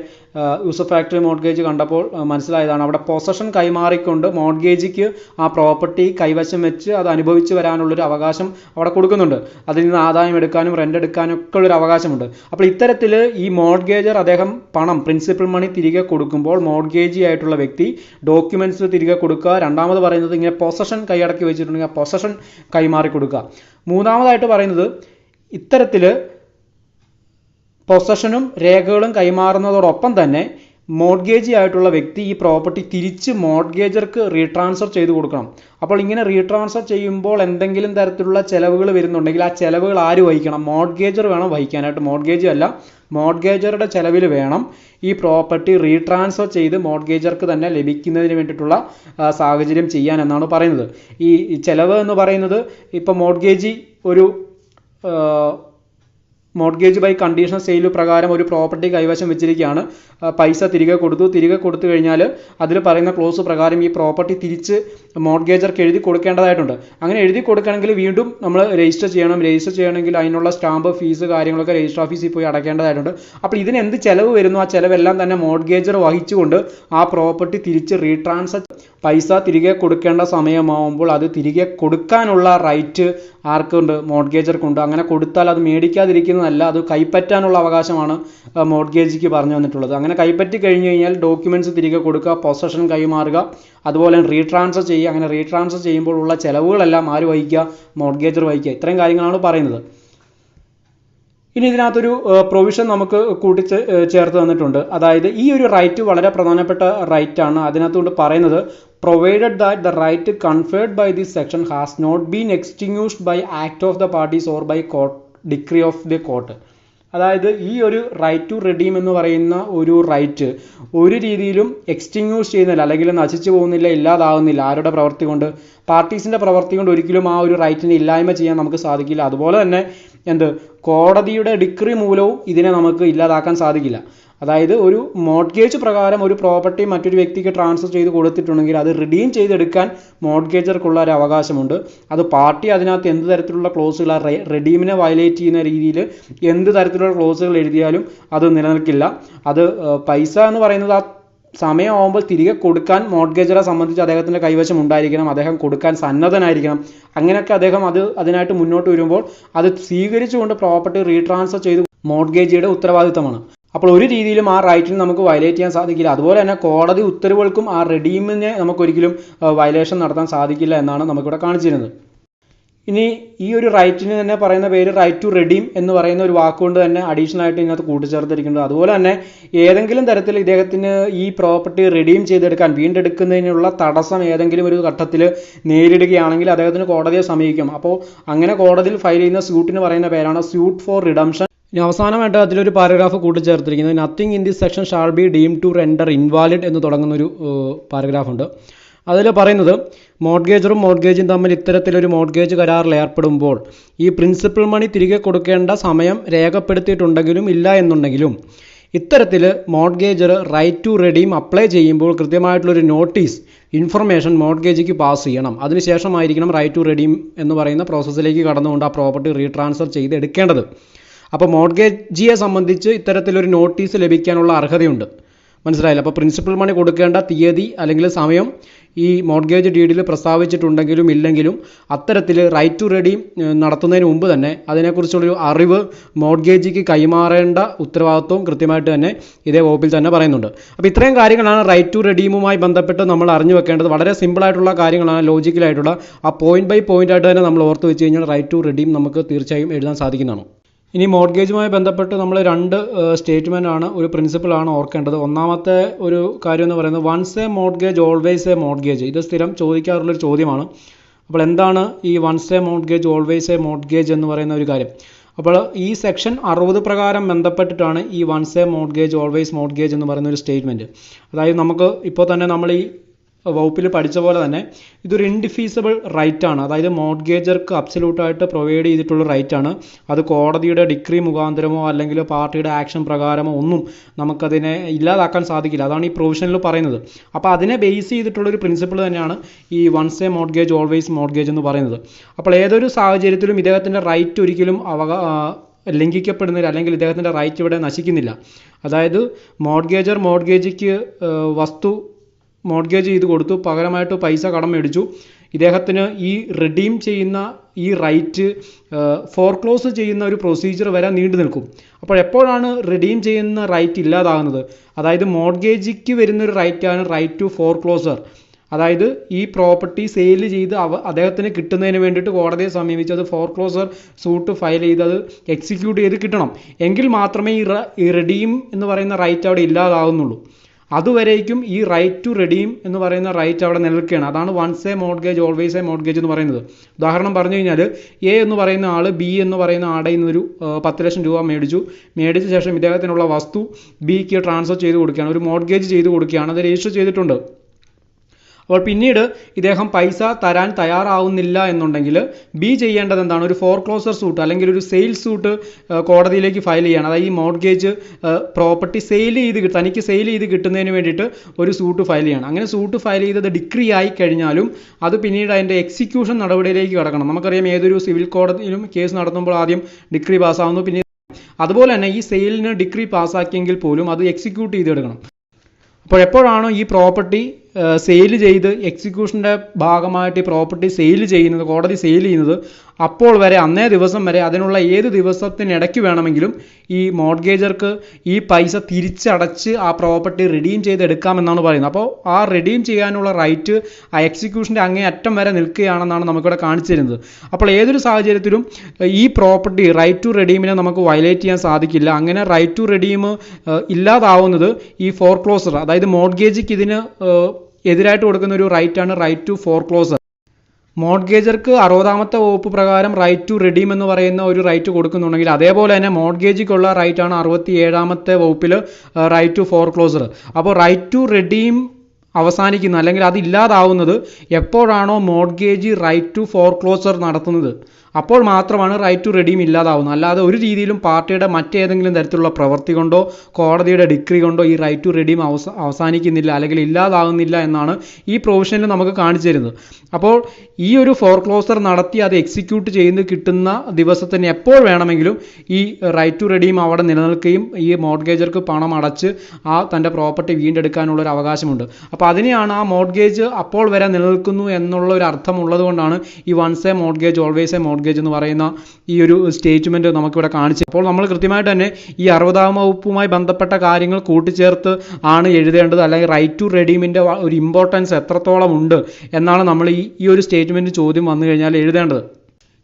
യൂസഫ് ഫാക്ടറി മോഡ്ഗേജ് കണ്ടപ്പോൾ മനസ്സിലായതാണ്. അവിടെ പൊസഷൻ കൈമാറിക്കൊണ്ട് മോഡ്ഗേജിക്ക് ആ പ്രോപ്പർട്ടി കൈവശം വെച്ച് അത് അനുഭവിച്ച് വരാനുള്ളൊരു അവകാശം അവിടെ കൊടുക്കുന്നുണ്ട്. അതിൽ നിന്ന് ആദായം എടുക്കാനും റെന്റ് എടുക്കാനും ഒക്കെ ഉള്ളൊരു അവകാശമുണ്ട്. അപ്പോൾ ഇത്തരത്തിൽ ഈ മോഡ്ഗേജർ അദ്ദേഹം പണം പ്രിൻസിപ്പൽ മണി തിരികെ കൊടുക്കുമ്പോൾ മോഡ്ഗേജി ആയിട്ടുള്ള വ്യക്തി ഡോക്യുമെന്റ്സ് തിരികെ കൊടുക്കുക. രണ്ടാമത് പറയുന്നത് ഇങ്ങനെ പൊസഷൻ കൈയടക്കി വെച്ചിട്ടുണ്ടെങ്കിൽ ആ പൊസഷൻ കൈമാറി കൊടുക്കുക മൂന്നാമതായിട്ട് പറയുന്നത് ഇത്തരത്തിൽ പൊസഷനും രേഖകളും കൈമാറുന്നതോടൊപ്പം തന്നെ മോഡ്ഗേജി ആയിട്ടുള്ള വ്യക്തി ഈ പ്രോപ്പർട്ടി തിരിച്ച് മോഡ്ഗേജർക്ക് റീട്രാൻസ്ഫർ ചെയ്ത് കൊടുക്കണം. അപ്പോൾ ഇങ്ങനെ റീട്രാൻസ്ഫർ ചെയ്യുമ്പോൾ എന്തെങ്കിലും തരത്തിലുള്ള ചെലവുകൾ വരുന്നുണ്ടെങ്കിൽ ആ ചെലവുകൾ ആര് വഹിക്കണം? മോഡ്ഗേജർ വേണം വഹിക്കാനായിട്ട്. മോഡ്ഗേജ് അല്ല മോഡ്ഗേജറുടെ ചെലവിൽ വേണം ഈ പ്രോപ്പർട്ടി റീട്രാൻസ്ഫർ ചെയ്ത് മോഡ്ഗേജർക്ക് തന്നെ ലഭിക്കുന്നതിന് വേണ്ടിയിട്ടുള്ള സാഹചര്യം ചെയ്യാൻ എന്നാണ് പറയുന്നത്. ഈ ചിലവ് എന്ന് പറയുന്നത് ഇപ്പോൾ മോഡ്ഗേജി ഒരു മോർഗേജ് ബൈ കണ്ടീഷണൽ സെയിൽ പ്രകാരം ഒരു പ്രോപ്പർട്ടി കൈവശം വെച്ചിരിക്കുകയാണ്. പൈസ തിരികെ കൊടുത്തു. തിരികെ കൊടുത്തു കഴിഞ്ഞാൽ അതിൽ പറയുന്ന ക്ലോസ് പ്രകാരം ഈ പ്രോപ്പർട്ടി തിരിച്ച് മോർഗേജർക്ക് എഴുതി കൊടുക്കേണ്ടതായിട്ടുണ്ട്. അങ്ങനെ എഴുതി കൊടുക്കണമെങ്കിൽ വീണ്ടും നമ്മൾ രജിസ്റ്റർ ചെയ്യണം. രജിസ്റ്റർ ചെയ്യണമെങ്കിൽ അതിനുള്ള സ്റ്റാമ്പ് ഫീസ് കാര്യങ്ങളൊക്കെ രജിസ്റ്റർ ഓഫീസിൽ പോയി അടയ്ക്കേണ്ടതായിട്ടുണ്ട് അപ്പോൾ ഇതിന് എന്ത് ചെലവ് വരുന്നു? ആ ചിലവെല്ലാം തന്നെ മോർഗേജർ വഹിച്ചുകൊണ്ട് ആ പ്രോപ്പർട്ടി തിരിച്ച് റീട്രാൻസ്ഫർ പൈസ തിരികെ കൊടുക്കേണ്ട സമയമാവുമ്പോൾ അത് തിരികെ കൊടുക്കാനുള്ള റൈറ്റ് ആർക്കുണ്ട്? മോഡ്ഗേജർക്കുണ്ട്. അങ്ങനെ കൊടുത്താൽ അത് മേടിക്കാതിരിക്കുന്നതല്ല അത് കൈപ്പറ്റാനുള്ള അവകാശമാണ് മോഡ്ഗേജിക്ക് പറഞ്ഞു വന്നിട്ടുള്ളത് അങ്ങനെ കൈപ്പറ്റി കഴിഞ്ഞു കഴിഞ്ഞാൽ ഡോക്യുമെന്റ്സ് തിരികെ കൊടുക്കുക പൊസഷൻ കൈമാറുക അതുപോലെ റീട്രാൻസ്ഫർ ചെയ്യുക. അങ്ങനെ റീട്രാൻസ്ഫർ ചെയ്യുമ്പോൾ ഉള്ള ചിലവുകളെല്ലാം ആര് വഹിക്കുക? മോഡ്ഗേജർ വഹിക്കുക. ഇത്രയും കാര്യങ്ങളാണ് പറയുന്നത്. ഇനി ഇതിനകത്തൊരു പ്രൊവിഷൻ നമുക്ക് കൂട്ടിച്ച് ചേർത്ത് തന്നിട്ടുണ്ട്. അതായത് ഈ ഒരു റൈറ്റ് വളരെ പ്രധാനപ്പെട്ട റൈറ്റ് ആണ്. അതിനകത്തുകൊണ്ട് പറയുന്നത് provided that the right conferred by this section has not been extinguished by act of the parties or by court decree of the court അതായത് ഈ ഒരു റൈറ്റ് ടു റെഡീം എന്ന് പറയുന്ന ഒരു റൈറ്റ് ഒരു രീതിയിലും എക്സ്റ്റിങ്യൂഷ് ചെയ്യുന്നില്ല അല്ലെങ്കിൽ നശിച്ചു പോകുന്നില്ല ഇല്ലാതാവുന്നില്ല. ആരുടെ പ്രവൃത്തി കൊണ്ട്? പാർട്ടീസിന്റെ പ്രവൃത്തി കൊണ്ട് ഒരിക്കലും ആ ഒരു റൈറ്റിനെ ഇല്ലായ്മ ചെയ്യാൻ നമുക്ക് സാധിക്കില്ല. അതുപോലെ തന്നെ എന്ത്? കോടതിയുടെ ഡിക്രി മൂലവും ഇതിനെ നമുക്ക് ഇല്ലാതാക്കാൻ സാധിക്കില്ല. അതായത് ഒരു മോഡ്ഗേജ് പ്രകാരം ഒരു പ്രോപ്പർട്ടി മറ്റൊരു വ്യക്തിക്ക് ട്രാൻസ്ഫർ ചെയ്ത് കൊടുത്തിട്ടുണ്ടെങ്കിൽ അത് റിഡീം ചെയ്തെടുക്കാൻ മോഡ്ഗേജർക്കുള്ള ഒരു അവകാശമുണ്ട്. അത് പാർട്ടി അതിനകത്ത് എന്ത് തരത്തിലുള്ള ക്ലോസുകൾ റെഡീമിനെ വയലേറ്റ് ചെയ്യുന്ന രീതിയിൽ എന്ത് തരത്തിലുള്ള ക്ലോസുകൾ എഴുതിയാലും അത് നിലനിൽക്കില്ല. അത് പൈസ എന്ന് പറയുന്നത് ആ സമയമാകുമ്പോൾ തിരികെ കൊടുക്കാൻ മോഡ്ഗേജറെ സംബന്ധിച്ച് അദ്ദേഹത്തിന്റെ കൈവശം ഉണ്ടായിരിക്കണം. അദ്ദേഹം കൊടുക്കാൻ സന്നദ്ധനായിരിക്കണം. അങ്ങനെയൊക്കെ അദ്ദേഹം അത് അതിനായിട്ട് മുന്നോട്ട് വരുമ്പോൾ അത് സ്വീകരിച്ചുകൊണ്ട് പ്രോപ്പർട്ടി റീട്രാൻസ്ഫർ ചെയ്ത് മോഡ്ഗേജിയുടെ ഉത്തരവാദിത്തമാണ്. അപ്പോൾ ഒരു രീതിയിലും ആ റൈറ്റിന് നമുക്ക് വയലേറ്റ് ചെയ്യാൻ സാധിക്കില്ല. അതുപോലെ തന്നെ കോടതി ഉത്തരവുകൾക്കും ആ റെഡീമിനെ നമുക്കൊരിക്കലും വയലേഷൻ നടത്താൻ സാധിക്കില്ല എന്നാണ് നമുക്കിവിടെ കാണിച്ചിരുന്നത്. ഇനി ഈ ഒരു റൈറ്റിന് തന്നെ പറയുന്ന പേര് റൈറ്റ് ടു റെഡീം എന്ന് പറയുന്ന ഒരു വാക്കുകൊണ്ട് തന്നെ അഡീഷണൽ ആയിട്ട് ഇതിനകത്ത് കൂട്ടിച്ചേർത്തിരിക്കുന്നത് അതുപോലെ തന്നെ ഏതെങ്കിലും തരത്തിൽ ഇദ്ദേഹത്തിന് ഈ പ്രോപ്പർട്ടി റെഡീം ചെയ്തെടുക്കാൻ വീണ്ടെടുക്കുന്നതിനുള്ള തടസ്സം ഏതെങ്കിലും ഒരു ഘട്ടത്തിൽ നേരിടുകയാണെങ്കിൽ അദ്ദേഹത്തിന് കോടതിയെ സമീപിക്കും. അപ്പോൾ അങ്ങനെ കോടതിയിൽ ഫയൽ ചെയ്യുന്ന സ്യൂട്ടിന് പറയുന്ന പേരാണ് സ്യൂട്ട് ഫോർ റിഡംഷൻ ഇനി അവസാനമായിട്ട് അതിലൊരു paragraph കൂട്ടിച്ചേർത്തിരിക്കുന്നത് nothing in this section shall be deem to render invalid എന്ന് തുടങ്ങുന്ന ഒരു പാരഗ്രാഫ് ഉണ്ട്. അതിൽ പറയുന്നത് മോഡ്ഗേജറും മോഡ്ഗേജും തമ്മിൽ ഇത്തരത്തിലൊരു മോഡ്ഗേജ് കരാറിൽ ഏർപ്പെടുമ്പോൾ ഈ പ്രിൻസിപ്പൽ മണി തിരികെ കൊടുക്കേണ്ട സമയം രേഖപ്പെടുത്തിയിട്ടുണ്ടെങ്കിലും ഇല്ല എന്നുണ്ടെങ്കിലും ഇത്തരത്തിൽ mortgagor right to redeem apply ചെയ്യുമ്പോൾ കൃത്യമായിട്ടുള്ളൊരു നോട്ടീസ് ഇൻഫർമേഷൻ മോഡ്ഗേജിക്ക് പാസ് ചെയ്യണം. അതിനുശേഷമായിരിക്കണം റൈറ്റ് ടു റെഡീം എന്ന് പറയുന്ന പ്രോസസ്സിലേക്ക് കടന്നുകൊണ്ട് ആ പ്രോപ്പർട്ടി റീട്രാൻസ്ഫർ ചെയ്ത് എടുക്കേണ്ടത് അപ്പോൾ മോഡ്ഗേജിയെ സംബന്ധിച്ച് ഇത്തരത്തിലൊരു നോട്ടീസ് ലഭിക്കാനുള്ള അർഹതയുണ്ട്. മനസ്സിലായില്ല? അപ്പോൾ പ്രിൻസിപ്പൽ മണി കൊടുക്കേണ്ട തീയതി അല്ലെങ്കിൽ സമയം ഈ മോർഗേജ് ഡീഡിൽ പ്രസ്താവിച്ചിട്ടുണ്ടെങ്കിലും ഇല്ലെങ്കിലും അത്തരത്തിൽ റൈറ്റ് ടു റെഡി നടത്തുന്നതിന് മുമ്പ് തന്നെ അതിനെക്കുറിച്ചുള്ളൊരു അറിവ് മോർഗേജിക്ക് കൈമാറേണ്ട ഉത്തരവാദിത്വം കൃത്യമായിട്ട് തന്നെ ഇതേ വകുപ്പിൽ തന്നെ പറയുന്നുണ്ട്. അപ്പോൾ ഇത്രയും കാര്യങ്ങളാണ് റൈറ്റ് ടു റെഡീമുമായി ബന്ധപ്പെട്ട് നമ്മൾ അറിഞ്ഞു വെക്കേണ്ടത്. വളരെ സിമ്പിളായിട്ടുള്ള കാര്യങ്ങളാണ് ലോജിക്കലായിട്ടുള്ള ആ പോയിന്റ് ബൈ പോയിന്റ് ആയിട്ട് തന്നെ നമ്മൾ ഓർത്ത് വെച്ച് കഴിഞ്ഞാൽ റൈറ്റ് ടു റെഡീം നമുക്ക് തീർച്ചയായും എഴുതാൻ സാധിക്കുന്നതാണ്. ഇനി മോർഗേജുമായി ബന്ധപ്പെട്ട് നമ്മൾ രണ്ട് സ്റ്റേറ്റ്മെന്റ് ആണ് ഒരു പ്രിൻസിപ്പിളാണ് ഓർക്കേണ്ടത്. ഒന്നാമത്തെ ഒരു കാര്യം എന്ന് പറയുന്നത് once a mortgage always a mortgage ഇത് സ്ഥിരം ചോദിക്കാറുള്ളൊരു ചോദ്യമാണ്. അപ്പോൾ എന്താണ് ഈ once a mortgage always a mortgage എന്ന് പറയുന്ന ഒരു കാര്യം? അപ്പോൾ ഈ സെക്ഷൻ അറുപത് പ്രകാരം ബന്ധപ്പെട്ടിട്ടാണ് ഈ once a mortgage always mortgage എന്ന് പറയുന്ന ഒരു സ്റ്റേറ്റ്മെന്റ് അതായത് നമുക്ക് ഇപ്പോൾ തന്നെ നമ്മൾ ഈ വകുപ്പിൽ പഠിച്ച പോലെ തന്നെ ഇതൊരു ഇൻഡിഫീസബിൾ റൈറ്റ് ആണ്. അതായത് മോഡ്ഗേജർക്ക് അബ്സല്യൂട്ടായിട്ട് പ്രൊവൈഡ് ചെയ്തിട്ടുള്ള റൈറ്റ് ആണ്. അത് കോടതിയുടെ ഡിഗ്രി മുഖാന്തരമോ അല്ലെങ്കിൽ പാർട്ടിയുടെ ആക്ഷൻ പ്രകാരമോ ഒന്നും നമുക്കതിനെ ഇല്ലാതാക്കാൻ സാധിക്കില്ല. അതാണ് ഈ പ്രൊവിഷനിൽ പറയുന്നത്. അപ്പോൾ അതിനെ ബേസ് ചെയ്തിട്ടുള്ള ഒരു പ്രിൻസിപ്പിൾ തന്നെയാണ് ഈ once a mortgage always mortgage എന്ന് പറയുന്നത്. അപ്പോൾ ഏതൊരു സാഹചര്യത്തിലും ഇദ്ദേഹത്തിന്റെ റൈറ്റ് ഒരിക്കലും അവകാ ലംഘിക്കപ്പെടുന്നില്ല. അല്ലെങ്കിൽ ഇദ്ദേഹത്തിന്റെ റൈറ്റ് ഇവിടെ നശിക്കുന്നില്ല. അതായത് മോഡ്ഗേജർ മോഡ്ഗേജിക്ക് വസ്തു മോഡ്ഗേജ് ചെയ്ത് കൊടുത്തു. പകരമായിട്ട് പൈസ കടം മേടിച്ചു. ഇദ്ദേഹത്തിന് ഈ റിഡീം ചെയ്യുന്ന ഈ റൈറ്റ് ഫോർക്ലോസ് ചെയ്യുന്ന ഒരു പ്രൊസീജിയർ വരെ നീണ്ടു നിൽക്കും. അപ്പോൾ എപ്പോഴാണ് റിഡീം ചെയ്യുന്ന റൈറ്റ് ഇല്ലാതാകുന്നത്? അതായത് മോഡ്ഗേജിക്ക് വരുന്ന ഒരു റൈറ്റാണ് റൈറ്റ് ടു ഫോർക്ലോസർ അതായത് ഈ പ്രോപ്പർട്ടി സെയിൽ ചെയ്ത് അവ അദ്ദേഹത്തിന് കിട്ടുന്നതിന് വേണ്ടിയിട്ട് കോടതിയെ സമീപിച്ച് അത് ഫോർക്ലോസർ സൂട്ട് ഫയൽ ചെയ്ത് അത് എക്സിക്യൂട്ട് ചെയ്ത് കിട്ടണം. എങ്കിൽ മാത്രമേ ഈ റെഡീം എന്ന് പറയുന്ന റൈറ്റ് അവിടെ ഇല്ലാതാകുന്നുള്ളൂ അതുവരേക്കും ഈ റൈറ്റ് ടു റെഡീം എന്ന് പറയുന്ന റൈറ്റ് അവിടെ നിലനിൽക്കുകയാണ്. അതാണ് once a mortgage always a mortgage എന്ന് പറയുന്നത്. ഉദാഹരണം പറഞ്ഞു കഴിഞ്ഞാൽ എ എന്ന് പറയുന്ന ആൾ ബി എന്ന് പറയുന്ന ആടെ നിന്നൊരു പത്ത് ലക്ഷം രൂപ മേടിച്ചു. മേടിച്ച ശേഷം ഇദ്ദേഹത്തിനുള്ള വസ്തു ബിക്ക് ട്രാൻസ്ഫർ ചെയ്ത് കൊടുക്കുകയാണ്. ഒരു മോഡ്ഗേജ് ചെയ്ത് കൊടുക്കുകയാണ്. അത് രജിസ്റ്റർ ചെയ്തിട്ടുണ്ട്. അപ്പോൾ പിന്നീട് ഇദ്ദേഹം പൈസ തരാൻ തയ്യാറാവുന്നില്ല എന്നുണ്ടെങ്കിൽ ബി ചെയ്യേണ്ടത് എന്താണ്? ഒരു ഫോർക്ലോസർ സൂട്ട് അല്ലെങ്കിൽ ഒരു സെയിൽസ് സൂട്ട് കോടതിയിലേക്ക് ഫയൽ ചെയ്യണം. അതായത് ഈ മോർഗേജ് പ്രോപ്പർട്ടി സെയിൽ ചെയ്ത് തനിക്ക് സെയിൽ ചെയ്ത് കിട്ടുന്നതിന് വേണ്ടിയിട്ട് ഒരു സൂട്ട് ഫയൽ ചെയ്യണം. അങ്ങനെ സൂട്ട് ഫയൽ ചെയ്തത് ഡിഗ്രി ആയി കഴിഞ്ഞാലും അത് പിന്നീട് അതിന്റെ എക്സിക്യൂഷൻ നടപടിയിലേക്ക് കടക്കണം. നമുക്കറിയാം ഏതൊരു സിവിൽ കോടതിയിലും കേസ് നടത്തുമ്പോൾ ആദ്യം ഡിക്രി പാസ്സാവുന്നു പിന്നെ അതുപോലെ തന്നെ ഈ സെയിലിന് ഡിഗ്രി പാസ്സാക്കിയെങ്കിൽ പോലും അത് എക്സിക്യൂട്ട് ചെയ്തെടുക്കണം. അപ്പോൾ എപ്പോഴാണോ ഈ പ്രോപ്പർട്ടി സെയിൽ ചെയ്ത് എക്സിക്യൂഷന്റെ ഭാഗമായിട്ട് ഈ പ്രോപ്പർട്ടി സെയിൽ ചെയ്യുന്നത് കോടതി സെയിൽ ചെയ്യുന്നത് അപ്പോൾ വരെ അന്നേ ദിവസം വരെ അതിനുള്ള ഏത് ദിവസത്തിനിടയ്ക്ക് വേണമെങ്കിലും ഈ മോഡ്ഗേജർക്ക് ഈ പൈസ തിരിച്ചടച്ച് ആ പ്രോപ്പർട്ടി റിഡീം ചെയ്തെടുക്കാമെന്നാണ് പറയുന്നത്. അപ്പോൾ ആ റിഡീം ചെയ്യാനുള്ള റൈറ്റ് ആ എക്സിക്യൂഷന്റെ അങ്ങേ അറ്റം വരെ നിൽക്കുകയാണെന്നാണ് നമുക്കിവിടെ കാണിച്ചു തരുന്നത് അപ്പോൾ ഏതൊരു സാഹചര്യത്തിലും ഈ പ്രോപ്പർട്ടി റൈറ്റ് ടു റെഡീമിനെ നമുക്ക് വയലേറ്റ് ചെയ്യാൻ സാധിക്കില്ല. അങ്ങനെ റൈറ്റ് ടു റെഡീം ഇല്ലാതാവുന്നത് ഈ ഫോർക്ലോസർ അതായത് മോഡ്ഗേജിക്ക് ഇതിന് എതിരായിട്ട് കൊടുക്കുന്ന ഒരു റൈറ്റ് ആണ് റൈറ്റ് ടു ഫോർക്ലോസർ മോഡ്ഗേജർക്ക് അറുപതാമത്തെ വകുപ്പ് പ്രകാരം റൈറ്റ് ടു റെഡീം എന്ന് പറയുന്ന ഒരു റൈറ്റ് കൊടുക്കുന്നുണ്ടെങ്കിൽ അതേപോലെ തന്നെ മോഡ്ഗേജിക്കുള്ള റൈറ്റ് ആണ് അറുപത്തി ഏഴാമത്തെ വകുപ്പിൽ റൈറ്റ് ടു ഫോർക്ലോസർ അപ്പോൾ റൈറ്റ് ടു റെഡീം അവസാനിക്കുന്നത് അല്ലെങ്കിൽ അത് ഇല്ലാതാവുന്നത് എപ്പോഴാണോ മോഡ്ഗേജ് റൈറ്റ് ടു ഫോർക്ലോസർ നടത്തുന്നത്. അപ്പോൾ മാത്രമാണ് റൈറ്റ് ടു റെഡീം ഇല്ലാതാവുന്നത്. അല്ലാതെ ഒരു രീതിയിലും പാർട്ടിയുടെ മറ്റേതെങ്കിലും തരത്തിലുള്ള പ്രവൃത്തി കൊണ്ടോ കോടതിയുടെ ഡിഗ്രി കൊണ്ടോ ഈ റൈറ്റ് ടു റെഡീം അവസ അവസാനിക്കുന്നില്ല അല്ലെങ്കിൽ ഇല്ലാതാകുന്നില്ല എന്നാണ് ഈ പ്രൊവിഷനിൽ നമുക്ക് കാണിച്ചു തരുന്നത്. അപ്പോൾ ഈ ഒരു ഫോർക്ലോസർ നടത്തി അത് എക്സിക്യൂട്ട് ചെയ്ത് കിട്ടുന്ന ദിവസത്തിന് എപ്പോൾ വേണമെങ്കിലും ഈ റൈറ്റ് ടു റെഡീം അവിടെ നിലനിൽക്കുകയും ഈ മോഡ്ഗേജർക്ക് പണം അടച്ച് ആ തന്റെ പ്രോപ്പർട്ടി വീണ്ടെടുക്കാനുള്ള ഒരു അവകാശമുണ്ട്. അപ്പോൾ അതിനെയാണ് ആ മോഡ്ഗേജ് അപ്പോൾ വരെ നിലനിൽക്കുന്നു എന്നുള്ള ഒരു അർത്ഥം ഉള്ളതുകൊണ്ടാണ് ഈ once a mortgage always a mortgage എന്ന് പറയുന്ന ഈ ഒരു സ്റ്റേറ്റ്മെന്റ് നമുക്കിവിടെ കാണിച്ചു അപ്പോൾ നമ്മൾ കൃത്യമായിട്ട് തന്നെ ഈ അറുപതാം വകുപ്പുമായി ബന്ധപ്പെട്ട കാര്യങ്ങൾ കൂട്ടിച്ചേർത്ത് ആണ് എഴുതേണ്ടത്. അല്ലെങ്കിൽ റൈറ്റ് ടു റെഡീമിന്റെ ഒരു ഇമ്പോർട്ടൻസ് എത്രത്തോളം ഉണ്ട് എന്നാണ് നമ്മൾ ഈ ഈ ഒരു സ്റ്റേറ്റ്മെന്റ് ചോദ്യം വന്നു കഴിഞ്ഞാൽ എഴുതേണ്ടത്.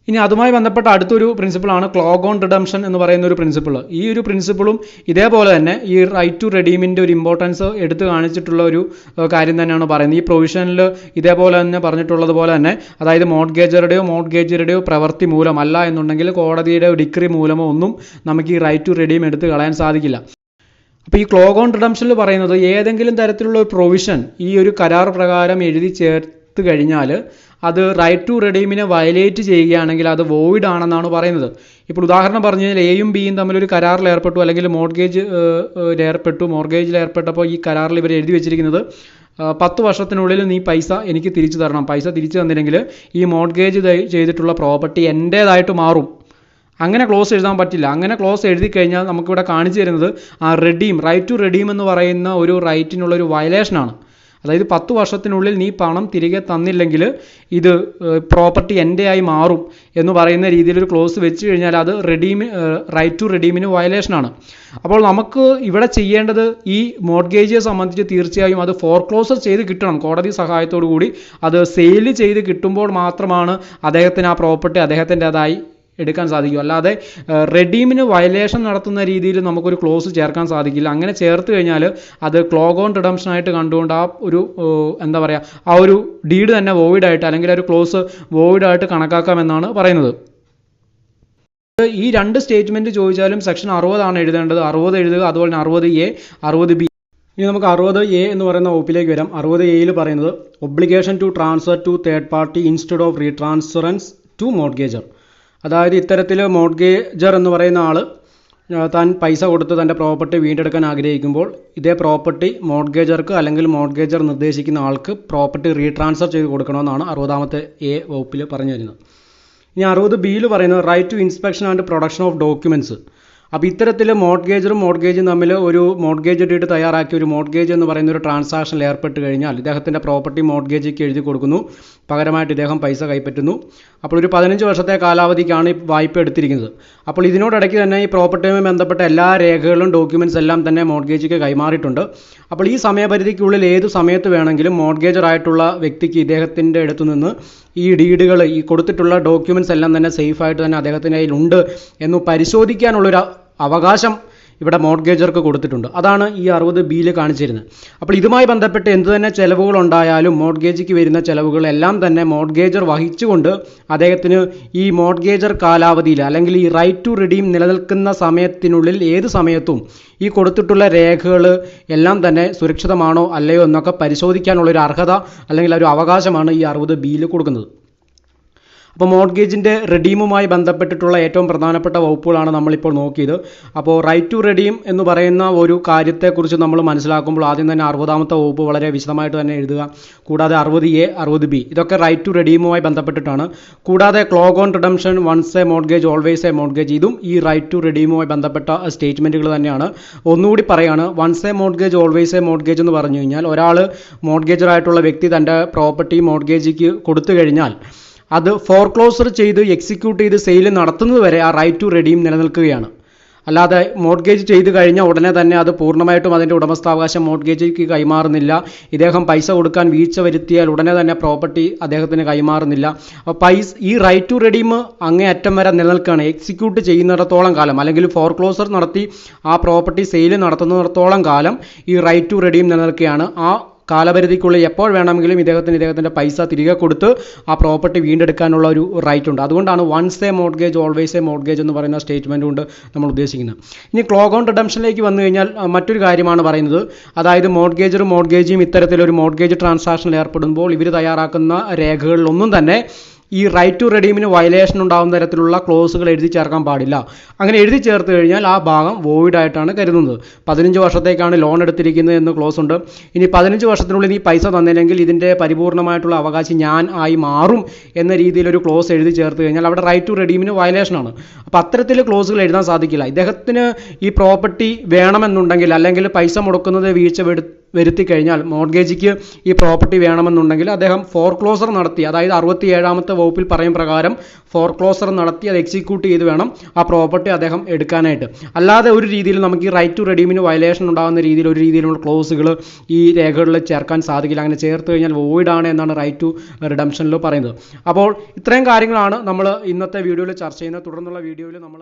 ഇനി അതുമായി ബന്ധപ്പെട്ട അടുത്തൊരു പ്രിൻസിപ്പിളാണ് ക്ലോഗ് ഓൺ റിഡംഷൻ എന്ന് പറയുന്ന ഒരു പ്രിൻസിപ്പിൾ ഈ ഒരു പ്രിൻസിപ്പിളും ഇതേപോലെ തന്നെ ഈ റൈറ്റ് ടു റെഡീമിന്റെ ഒരു ഇമ്പോർട്ടൻസ് എടുത്തു കാണിച്ചിട്ടുള്ള ഒരു കാര്യം തന്നെയാണ് പറയുന്നത്. ഈ പ്രൊവിഷനിൽ ഇതേപോലെ തന്നെ പറഞ്ഞിട്ടുള്ളത് പോലെ തന്നെ അതായത് മോഡ്ഗേജറുടെയോ മോഡ്ഗേജറുടെയോ പ്രവൃത്തി മൂലമല്ല എന്നുണ്ടെങ്കിൽ കോടതിയുടെ ഡിഗ്രി മൂലമോ ഒന്നും നമുക്ക് ഈ റൈറ്റ് ടു റെഡീം എടുത്ത് കളയാൻ സാധിക്കില്ല. അപ്പോൾ ഈ ക്ലോഗ് ഓൺ റിഡംഷനിൽ പറയുന്നത് ഏതെങ്കിലും തരത്തിലുള്ള ഒരു പ്രൊവിഷൻ ഈ ഒരു കരാർ പ്രകാരം എഴുതി ചേർത്ത് കഴിഞ്ഞാൽ അത് റൈറ്റ് ടു റെഡീമിനെ വയലേറ്റ് ചെയ്യുകയാണെങ്കിൽ അത് വോയിഡ് ആണെന്നാണ് പറയുന്നത്. ഇപ്പോൾ ഉദാഹരണം പറഞ്ഞു കഴിഞ്ഞാൽ എയും ബിയും തമ്മിൽ ഒരു കരാറിൽ ഏർപ്പെട്ടു അല്ലെങ്കിൽ മോർഗേജ് ഏർപ്പെട്ടു മോർഗേജിൽ ഏർപ്പെട്ടപ്പോൾ ഈ കരാറിൽ ഇവർ എഴുതി വെച്ചിരിക്കുന്നത് പത്ത് വർഷത്തിനുള്ളിൽ നീ പൈസ എനിക്ക് തിരിച്ചു തരണം. പൈസ തിരിച്ചു തന്നില്ലെങ്കിൽ ഈ മോർഗേജ് ചെയ്തിട്ടുള്ള പ്രോപ്പർട്ടി എന്റേതായിട്ട് മാറും. അങ്ങനെ ക്ലോസ് എഴുതാൻ പറ്റില്ല. അങ്ങനെ ക്ലോസ് എഴുതി കഴിഞ്ഞാൽ നമുക്കിവിടെ കാണിച്ചു തരുന്നത് ആ റെഡീം റൈറ്റ് ടു റെഡീം എന്ന് പറയുന്ന ഒരു റൈറ്റിനുള്ള ഒരു വയലേഷനാണ് അതായത് പത്ത് വർഷത്തിനുള്ളിൽ നീ പണം തിരികെ തന്നില്ലെങ്കിൽ ഇത് പ്രോപ്പർട്ടി എന്റെ ആയി മാറും എന്ന് പറയുന്ന രീതിയിൽ ഒരു ക്ലോസ് വെച്ച് കഴിഞ്ഞാൽ അത് റെഡീമി റൈറ്റ് ടു റെഡീമിന് വയലേഷനാണ് അപ്പോൾ നമുക്ക് ഇവിടെ ചെയ്യേണ്ടത് ഈ മോർഗേജിയെ സംബന്ധിച്ച് തീർച്ചയായും അത് ഫോർക്ലോസർ ചെയ്ത് കിട്ടണം. കോടതി സഹായത്തോടു കൂടി അത് സെയിൽ ചെയ്ത് കിട്ടുമ്പോൾ മാത്രമാണ് അദ്ദേഹത്തിന് ആ പ്രോപ്പർട്ടി അദ്ദേഹത്തിന്റെതായി എടുക്കാൻ സാധിക്കും. അല്ലാതെ റെഡീമിന് വയലേഷൻ നടത്തുന്ന രീതിയിൽ നമുക്കൊരു ക്ലോസ് ചേർക്കാൻ സാധിക്കില്ല. അങ്ങനെ ചേർത്ത് കഴിഞ്ഞാൽ അത് ക്ലോഗ് ഓൺ റിഡംഷൻ ആയിട്ട് കണ്ടുകൊണ്ട് ആ ഒരു എന്താ പറയുക ആ ഒരു ഡീഡ് തന്നെ വോയിഡ് ആയിട്ട് അല്ലെങ്കിൽ ഒരു ക്ലോസ് വോയിഡ് ആയിട്ട് കണക്കാക്കാമെന്നാണ് പറയുന്നത്. ഈ രണ്ട് സ്റ്റേറ്റ്മെന്റ് ചോദിച്ചാലും സെക്ഷൻ അറുപതാണ് എഴുതേണ്ടത്. അറുപത് എഴുതുക അതുപോലെ തന്നെ അറുപത് എ അറുപത് ബി. ഇനി നമുക്ക് അറുപത് എ എന്ന് പറയുന്ന വകുപ്പിലേക്ക് വരാം. അറുപത് എയിൽ പറയുന്നത് obligation to transfer to third party instead of retransference to mortgagor അതായത് ഇത്തരത്തിൽ മോഡ്ഗേജർ എന്ന് പറയുന്ന ആൾ താൻ പൈസ കൊടുത്ത് തന്റെ പ്രോപ്പർട്ടി വീണ്ടെടുക്കാൻ ആഗ്രഹിക്കുമ്പോൾ ഇതേ പ്രോപ്പർട്ടി മോഡ്ഗേജർക്ക് അല്ലെങ്കിൽ മോഡ്ഗേജർ നിർദ്ദേശിക്കുന്ന ആൾക്ക് പ്രോപ്പർട്ടി റീട്രാൻസ്ഫർ ചെയ്ത് കൊടുക്കണമെന്നാണ് അറുപതാമത്തെ എ വകുപ്പിൽ പറഞ്ഞു വരുന്നത്. ഇനി അറുപത് ബിയിൽ പറയുന്നത് right to inspection and production of documents അപ്പോൾ ഇത്തരത്തിൽ മോഡ്ഗേജറും മോഡ്ഗേജും തമ്മിൽ ഒരു മോഡ്ഗേജ് ഇട്ടിട്ട് തയ്യാറാക്കിയ ഒരു മോഡ്ഗേജ് എന്ന് പറയുന്ന ഒരു ട്രാൻസാക്ഷനിൽ ഏർപ്പെട്ട് കഴിഞ്ഞാൽ ഇദ്ദേഹത്തിന്റെ പ്രോപ്പർട്ടി മോഡ്ഗേജിക്ക് എഴുതി കൊടുക്കുന്നു. പകരമായിട്ട് ഇദ്ദേഹം പൈസ കൈപ്പറ്റുന്നു. അപ്പോൾ ഒരു പതിനഞ്ച് വർഷത്തെ കാലാവധിക്കാണ് ഈ വായ്പ എടുത്തിരിക്കുന്നത്. അപ്പോൾ ഇതിനോടിടയ്ക്ക് തന്നെ ഈ പ്രോപ്പർട്ടിയുമായി ബന്ധപ്പെട്ട എല്ലാ രേഖകളും ഡോക്യുമെന്റ്സ് എല്ലാം തന്നെ മോഡ്ഗേജിക്ക് കൈമാറിയിട്ടുണ്ട്. അപ്പോൾ ഈ സമയപരിധിക്കുള്ളിൽ ഏത് സമയത്ത് വേണമെങ്കിലും മോഡ്ഗേജറായിട്ടുള്ള വ്യക്തിക്ക് ഇദ്ദേഹത്തിന്റെ അടുത്തു നിന്ന് ഈ ഡീഡുകൾ ഈ കൊടുത്തിട്ടുള്ള ഡോക്യുമെന്റ്സ് എല്ലാം തന്നെ സേഫായിട്ട് തന്നെ അദ്ദേഹത്തിന്റെ കയ്യിലുണ്ട് എന്ന് പരിശോധിക്കാനുള്ളൊരു അവകാശം ഇവിടെ മോർഗേജർക്ക് കൊടുത്തിട്ടുണ്ട്. അതാണ് ഈ അറുപത് ബിയിൽ കാണിച്ചിരുന്നത്. അപ്പോൾ ഇതുമായി ബന്ധപ്പെട്ട് എന്ത് തന്നെ ചെലവുകൾ ഉണ്ടായാലും മോർഗേജിക്ക് വരുന്ന ചെലവുകൾ എല്ലാം തന്നെ മോർഗേജർ വഹിച്ചുകൊണ്ട് അദ്ദേഹത്തിന് ഈ മോർഗേജർ കാലാവധിയിൽ അല്ലെങ്കിൽ ഈ റൈറ്റ് ടു റിഡീം നിലനിൽക്കുന്ന സമയത്തിനുള്ളിൽ ഏത് സമയത്തും ഈ കൊടുത്തിട്ടുള്ള രേഖകൾ എല്ലാം തന്നെ സുരക്ഷിതമാണോ അല്ലയോ എന്നൊക്കെ പരിശോധിക്കാനുള്ള ഒരു അർഹത അല്ലെങ്കിൽ ഒരു അവകാശമാണ് ഈ അറുപത് ബിയിൽ കൊടുക്കുന്നത്. അപ്പോൾ മോഡ്ഗേജിന്റെ റെഡീമുമായി ബന്ധപ്പെട്ടിട്ടുള്ള ഏറ്റവും പ്രധാനപ്പെട്ട വകുപ്പുകളാണ് നമ്മളിപ്പോൾ നോക്കിയത്. അപ്പോൾ റൈറ്റ് ടു റെഡീം എന്ന് പറയുന്ന ഒരു കാര്യത്തെക്കുറിച്ച് നമ്മൾ മനസ്സിലാക്കുമ്പോൾ ആദ്യം തന്നെ അറുപതാമത്തെ വകുപ്പ് വളരെ വിശദമായിട്ട് തന്നെ എഴുതുക. കൂടാതെ അറുപത് എ അറുപത് ബി ഇതൊക്കെ റൈറ്റ് ടു റെഡീമുമായി ബന്ധപ്പെട്ടിട്ടാണ്. കൂടാതെ clog on redemption once a mortgage always a mortgage ഇതും ഈ റൈറ്റ് ടു റെഡീമുമായി ബന്ധപ്പെട്ട സ്റ്റേറ്റ്മെന്റുകൾ തന്നെയാണ്. ഒന്നുകൂടി പറയാണ് once a mortgage always a mortgage എന്ന് പറഞ്ഞു കഴിഞ്ഞാൽ ഒരാൾ മോഡ്ഗേജറായിട്ടുള്ള വ്യക്തി തന്റെ പ്രോപ്പർട്ടി മോഡ്ഗേജിക്ക് കൊടുത്തു കഴിഞ്ഞാൽ അത് ഫോർക്ലോസർ ചെയ്ത് എക്സിക്യൂട്ട് ചെയ്ത് സെയിൽ നടത്തുന്നത് വരെ ആ റൈറ്റ് ടു റെഡീം നിലനിൽക്കുകയാണ്. അല്ലാതെ മോർഗേജ് ചെയ്ത് കഴിഞ്ഞാൽ ഉടനെ തന്നെ അത് പൂർണമായിട്ടും അതിന്റെ ഉടമസ്ഥാവകാശം മോർഗേജിക്ക് കൈമാറുന്നില്ല. ഇദ്ദേഹം പൈസ കൊടുക്കാൻ വീഴ്ച വരുത്തിയാൽ ഉടനെ തന്നെ പ്രോപ്പർട്ടി അദ്ദേഹത്തിന് കൈമാറുന്നില്ല. അപ്പോൾ പൈസ ഈ റൈറ്റ് ടു റെഡീം അങ്ങേ അറ്റം വരെ നിലനിൽക്കുകയാണ്. എക്സിക്യൂട്ട് ചെയ്യുന്നിടത്തോളം കാലം അല്ലെങ്കിൽ ഫോർക്ലോസർ നടത്തി ആ പ്രോപ്പർട്ടി സെയിൽ നടത്തുന്നിടത്തോളം കാലം ഈ റൈറ്റ് ടു റെഡീം നിലനിൽക്കുകയാണ്. ആ കാലപരിധിക്കുള്ളിൽ എപ്പോൾ വേണമെങ്കിലും ഇദ്ദേഹത്തിന് ഇദ്ദേഹത്തിന്റെ പൈസ തിരികെ കൊടുത്ത് ആ പ്രോപ്പർട്ടി വീണ്ടെടുക്കാനുള്ള ഒരു റൈറ്റ് ഉണ്ട്. അതുകൊണ്ടാണ് once a mortgage always a mortgage എന്ന് പറയുന്ന സ്റ്റേറ്റ്മെന്റ് കൊണ്ട് നമ്മൾ ഉദ്ദേശിക്കുന്നത്. ഇനി ക്ലോഗ് ഓൺ റിഡംഷനിലേക്ക് വന്നു കഴിഞ്ഞാൽ മറ്റൊരു കാര്യമാണ് പറയുന്നത്. അതായത് മോഡ്ഗേജറും മോഡ്ഗേജിയും ഇത്തരത്തിലൊരു മോഡ്ഗേജ് ട്രാൻസാക്ഷനിൽ ഏർപ്പെടുമ്പോൾ ഇവർ തയ്യാറാക്കുന്ന രേഖകളിലൊന്നും തന്നെ ഈ റൈറ്റ് ടു റെഡീമിന് വയലേഷൻ ഉണ്ടാകുന്ന തരത്തിലുള്ള ക്ലോസുകൾ എഴുതി ചേർക്കാൻ പാടില്ല. അങ്ങനെ എഴുതി ചേർത്ത് കഴിഞ്ഞാൽ ആ ഭാഗം വോയിഡ് ആയിട്ടാണ് കരുതുന്നത്. പതിനഞ്ച് വർഷത്തേക്കാണ് ലോൺ എടുത്തിരിക്കുന്നത് എന്ന് ക്ലോസ് ഉണ്ട്. ഇനി പതിനഞ്ച് വർഷത്തിനുള്ളിൽ ഈ പൈസ തന്നില്ലെങ്കിൽ ഇതിന്റെ പരിപൂർണമായിട്ടുള്ള അവകാശം ഞാൻ ആയി മാറും എന്ന രീതിയിൽ ഒരു ക്ലോസ് എഴുതി ചേർത്ത് കഴിഞ്ഞാൽ അവിടെ റൈറ്റ് ടു റെഡീമിന് വയലേഷനാണ് അപ്പോൾ അത്തരത്തിൽ ക്ലോസുകൾ എഴുതാൻ സാധിക്കില്ല. ഇദ്ദേഹത്തിന് ഈ പ്രോപ്പർട്ടി വേണമെന്നുണ്ടെങ്കിൽ അല്ലെങ്കിൽ പൈസ മുടക്കുന്നത് വീഴ്ച വരുത്തി കഴിഞ്ഞാൽ മോർഗേജിക്ക് ഈ പ്രോപ്പർട്ടി വേണമെന്നുണ്ടെങ്കിൽ അദ്ദേഹം ഫോർക്ലോസർ നടത്തി അതായത് അറുപത്തി ഏഴാമത്തെ വകുപ്പിൽ പറയും പ്രകാരം ഫോർക്ലോസർ നടത്തി അത് എക്സിക്യൂട്ട് ചെയ്ത് വേണം ആ പ്രോപ്പർട്ടി അദ്ദേഹം എടുക്കാനായിട്ട്. അല്ലാതെ ഒരു രീതിയിൽ നമുക്ക് ഈ റൈറ്റ് ടു റെഡീമിന് വയലേഷൻ ഉണ്ടാകുന്ന രീതിയിൽ ഒരു രീതിയിലുള്ള ക്ലോസുകൾ ഈ രേഖകളിൽ ചേർക്കാൻ സാധിക്കില്ല. അങ്ങനെ ചേർത്ത് കഴിഞ്ഞാൽ വോയിഡ് ആണ് എന്നാണ് റൈറ്റ് ടു റിഡംഷനിൽ പറയുന്നത്. അപ്പോൾ ഇത്രയും കാര്യങ്ങളാണ് നമ്മൾ ഇന്നത്തെ വീഡിയോയിൽ ചർച്ച ചെയ്യുന്നത്. തുടർന്നുള്ള വീഡിയോയിൽ നമ്മൾ